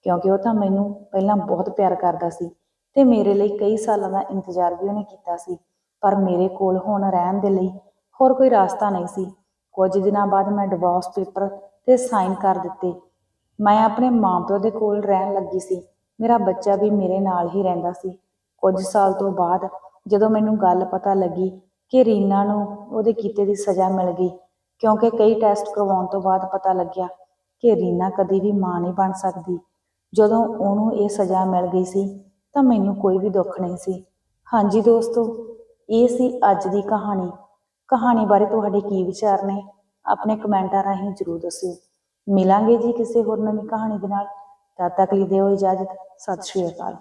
ਕਿਉਂਕਿ ਉਹ ਤਾਂ ਮੈਨੂੰ ਪਹਿਲਾਂ ਬਹੁਤ ਪਿਆਰ ਕਰਦਾ ਸੀ ਤੇ ਮੇਰੇ ਲਈ ਕਈ ਸਾਲਾਂ ਦਾ ਇੰਤਜ਼ਾਰ ਵੀ ਉਹਨੇ ਕੀਤਾ ਸੀ। ਪਰ ਮੇਰੇ ਕੋਲ ਹੁਣ ਰਹਿਣ ਦੇ ਲਈ ਹੋਰ ਕੋਈ ਰਾਸਤਾ ਨਹੀਂ ਸੀ। ਕੁਝ ਦਿਨਾਂ ਬਾਅਦ ਮੈਂ ਡਿਵੋਰਸ ਪੇਪਰ ਤੇ ਸਾਈਨ ਕਰ ਦਿੱਤੇ। ਮੈਂ ਆਪਣੇ ਮਾਂ ਪਿਓ ਦੇ ਕੋਲ ਰਹਿਣ ਲੱਗੀ ਸੀ। ਮੇਰਾ ਬੱਚਾ ਵੀ ਮੇਰੇ ਨਾਲ ਹੀ ਰਹਿੰਦਾ ਸੀ। ਕੁਝ ਸਾਲ ਤੋਂ ਬਾਅਦ ਜਦੋਂ ਮੈਨੂੰ ਗੱਲ ਪਤਾ ਲੱਗੀ ਕਿ ਰੀਨਾ ਨੂੰ ਉਹਦੇ ਕੀਤੇ ਦੀ ਸਜ਼ਾ ਮਿਲ ਗਈ, ਕਿਉਂਕਿ ਕਈ ਟੈਸਟ ਕਰਵਾਉਣ ਤੋਂ ਬਾਅਦ ਪਤਾ ਲੱਗਿਆ ਕਿ ਰੀਨਾ ਕਦੀ ਵੀ ਮਾਂ ਨਹੀਂ ਬਣ ਸਕਦੀ। ਜਦੋਂ ਉਹਨੂੰ ਇਹ ਸਜ਼ਾ ਮਿਲ ਗਈ ਸੀ, ਤਾਂ ਮੈਨੂੰ ਕੋਈ ਵੀ ਦੁੱਖ ਨਹੀਂ ਸੀ। ਹਾਂਜੀ ਦੋਸਤੋ, ਇਹ ਸੀ ਅੱਜ ਦੀ ਕਹਾਣੀ। ਕਹਾਣੀ ਬਾਰੇ ਤੁਹਾਡੇ ਕੀ ਵਿਚਾਰ ਨੇ? ਆਪਣੇ ਕਮੈਂਟਾਂ ਰਾਹੀਂ ਜਰੂਰ ਦੱਸਿਓ। ਮਿਲਾਂਗੇ ਜੀ ਕਿਸੇ ਹੋਰ ਨਵੀਂ ਕਹਾਣੀ ਦੇ ਨਾਲ। ਤਦ ਤੱਕ ਲਈ ਦਿਓ ਇਜਾਜ਼ਤ। ਸਤਿ ਸ਼੍ਰੀ ਅਕਾਲ।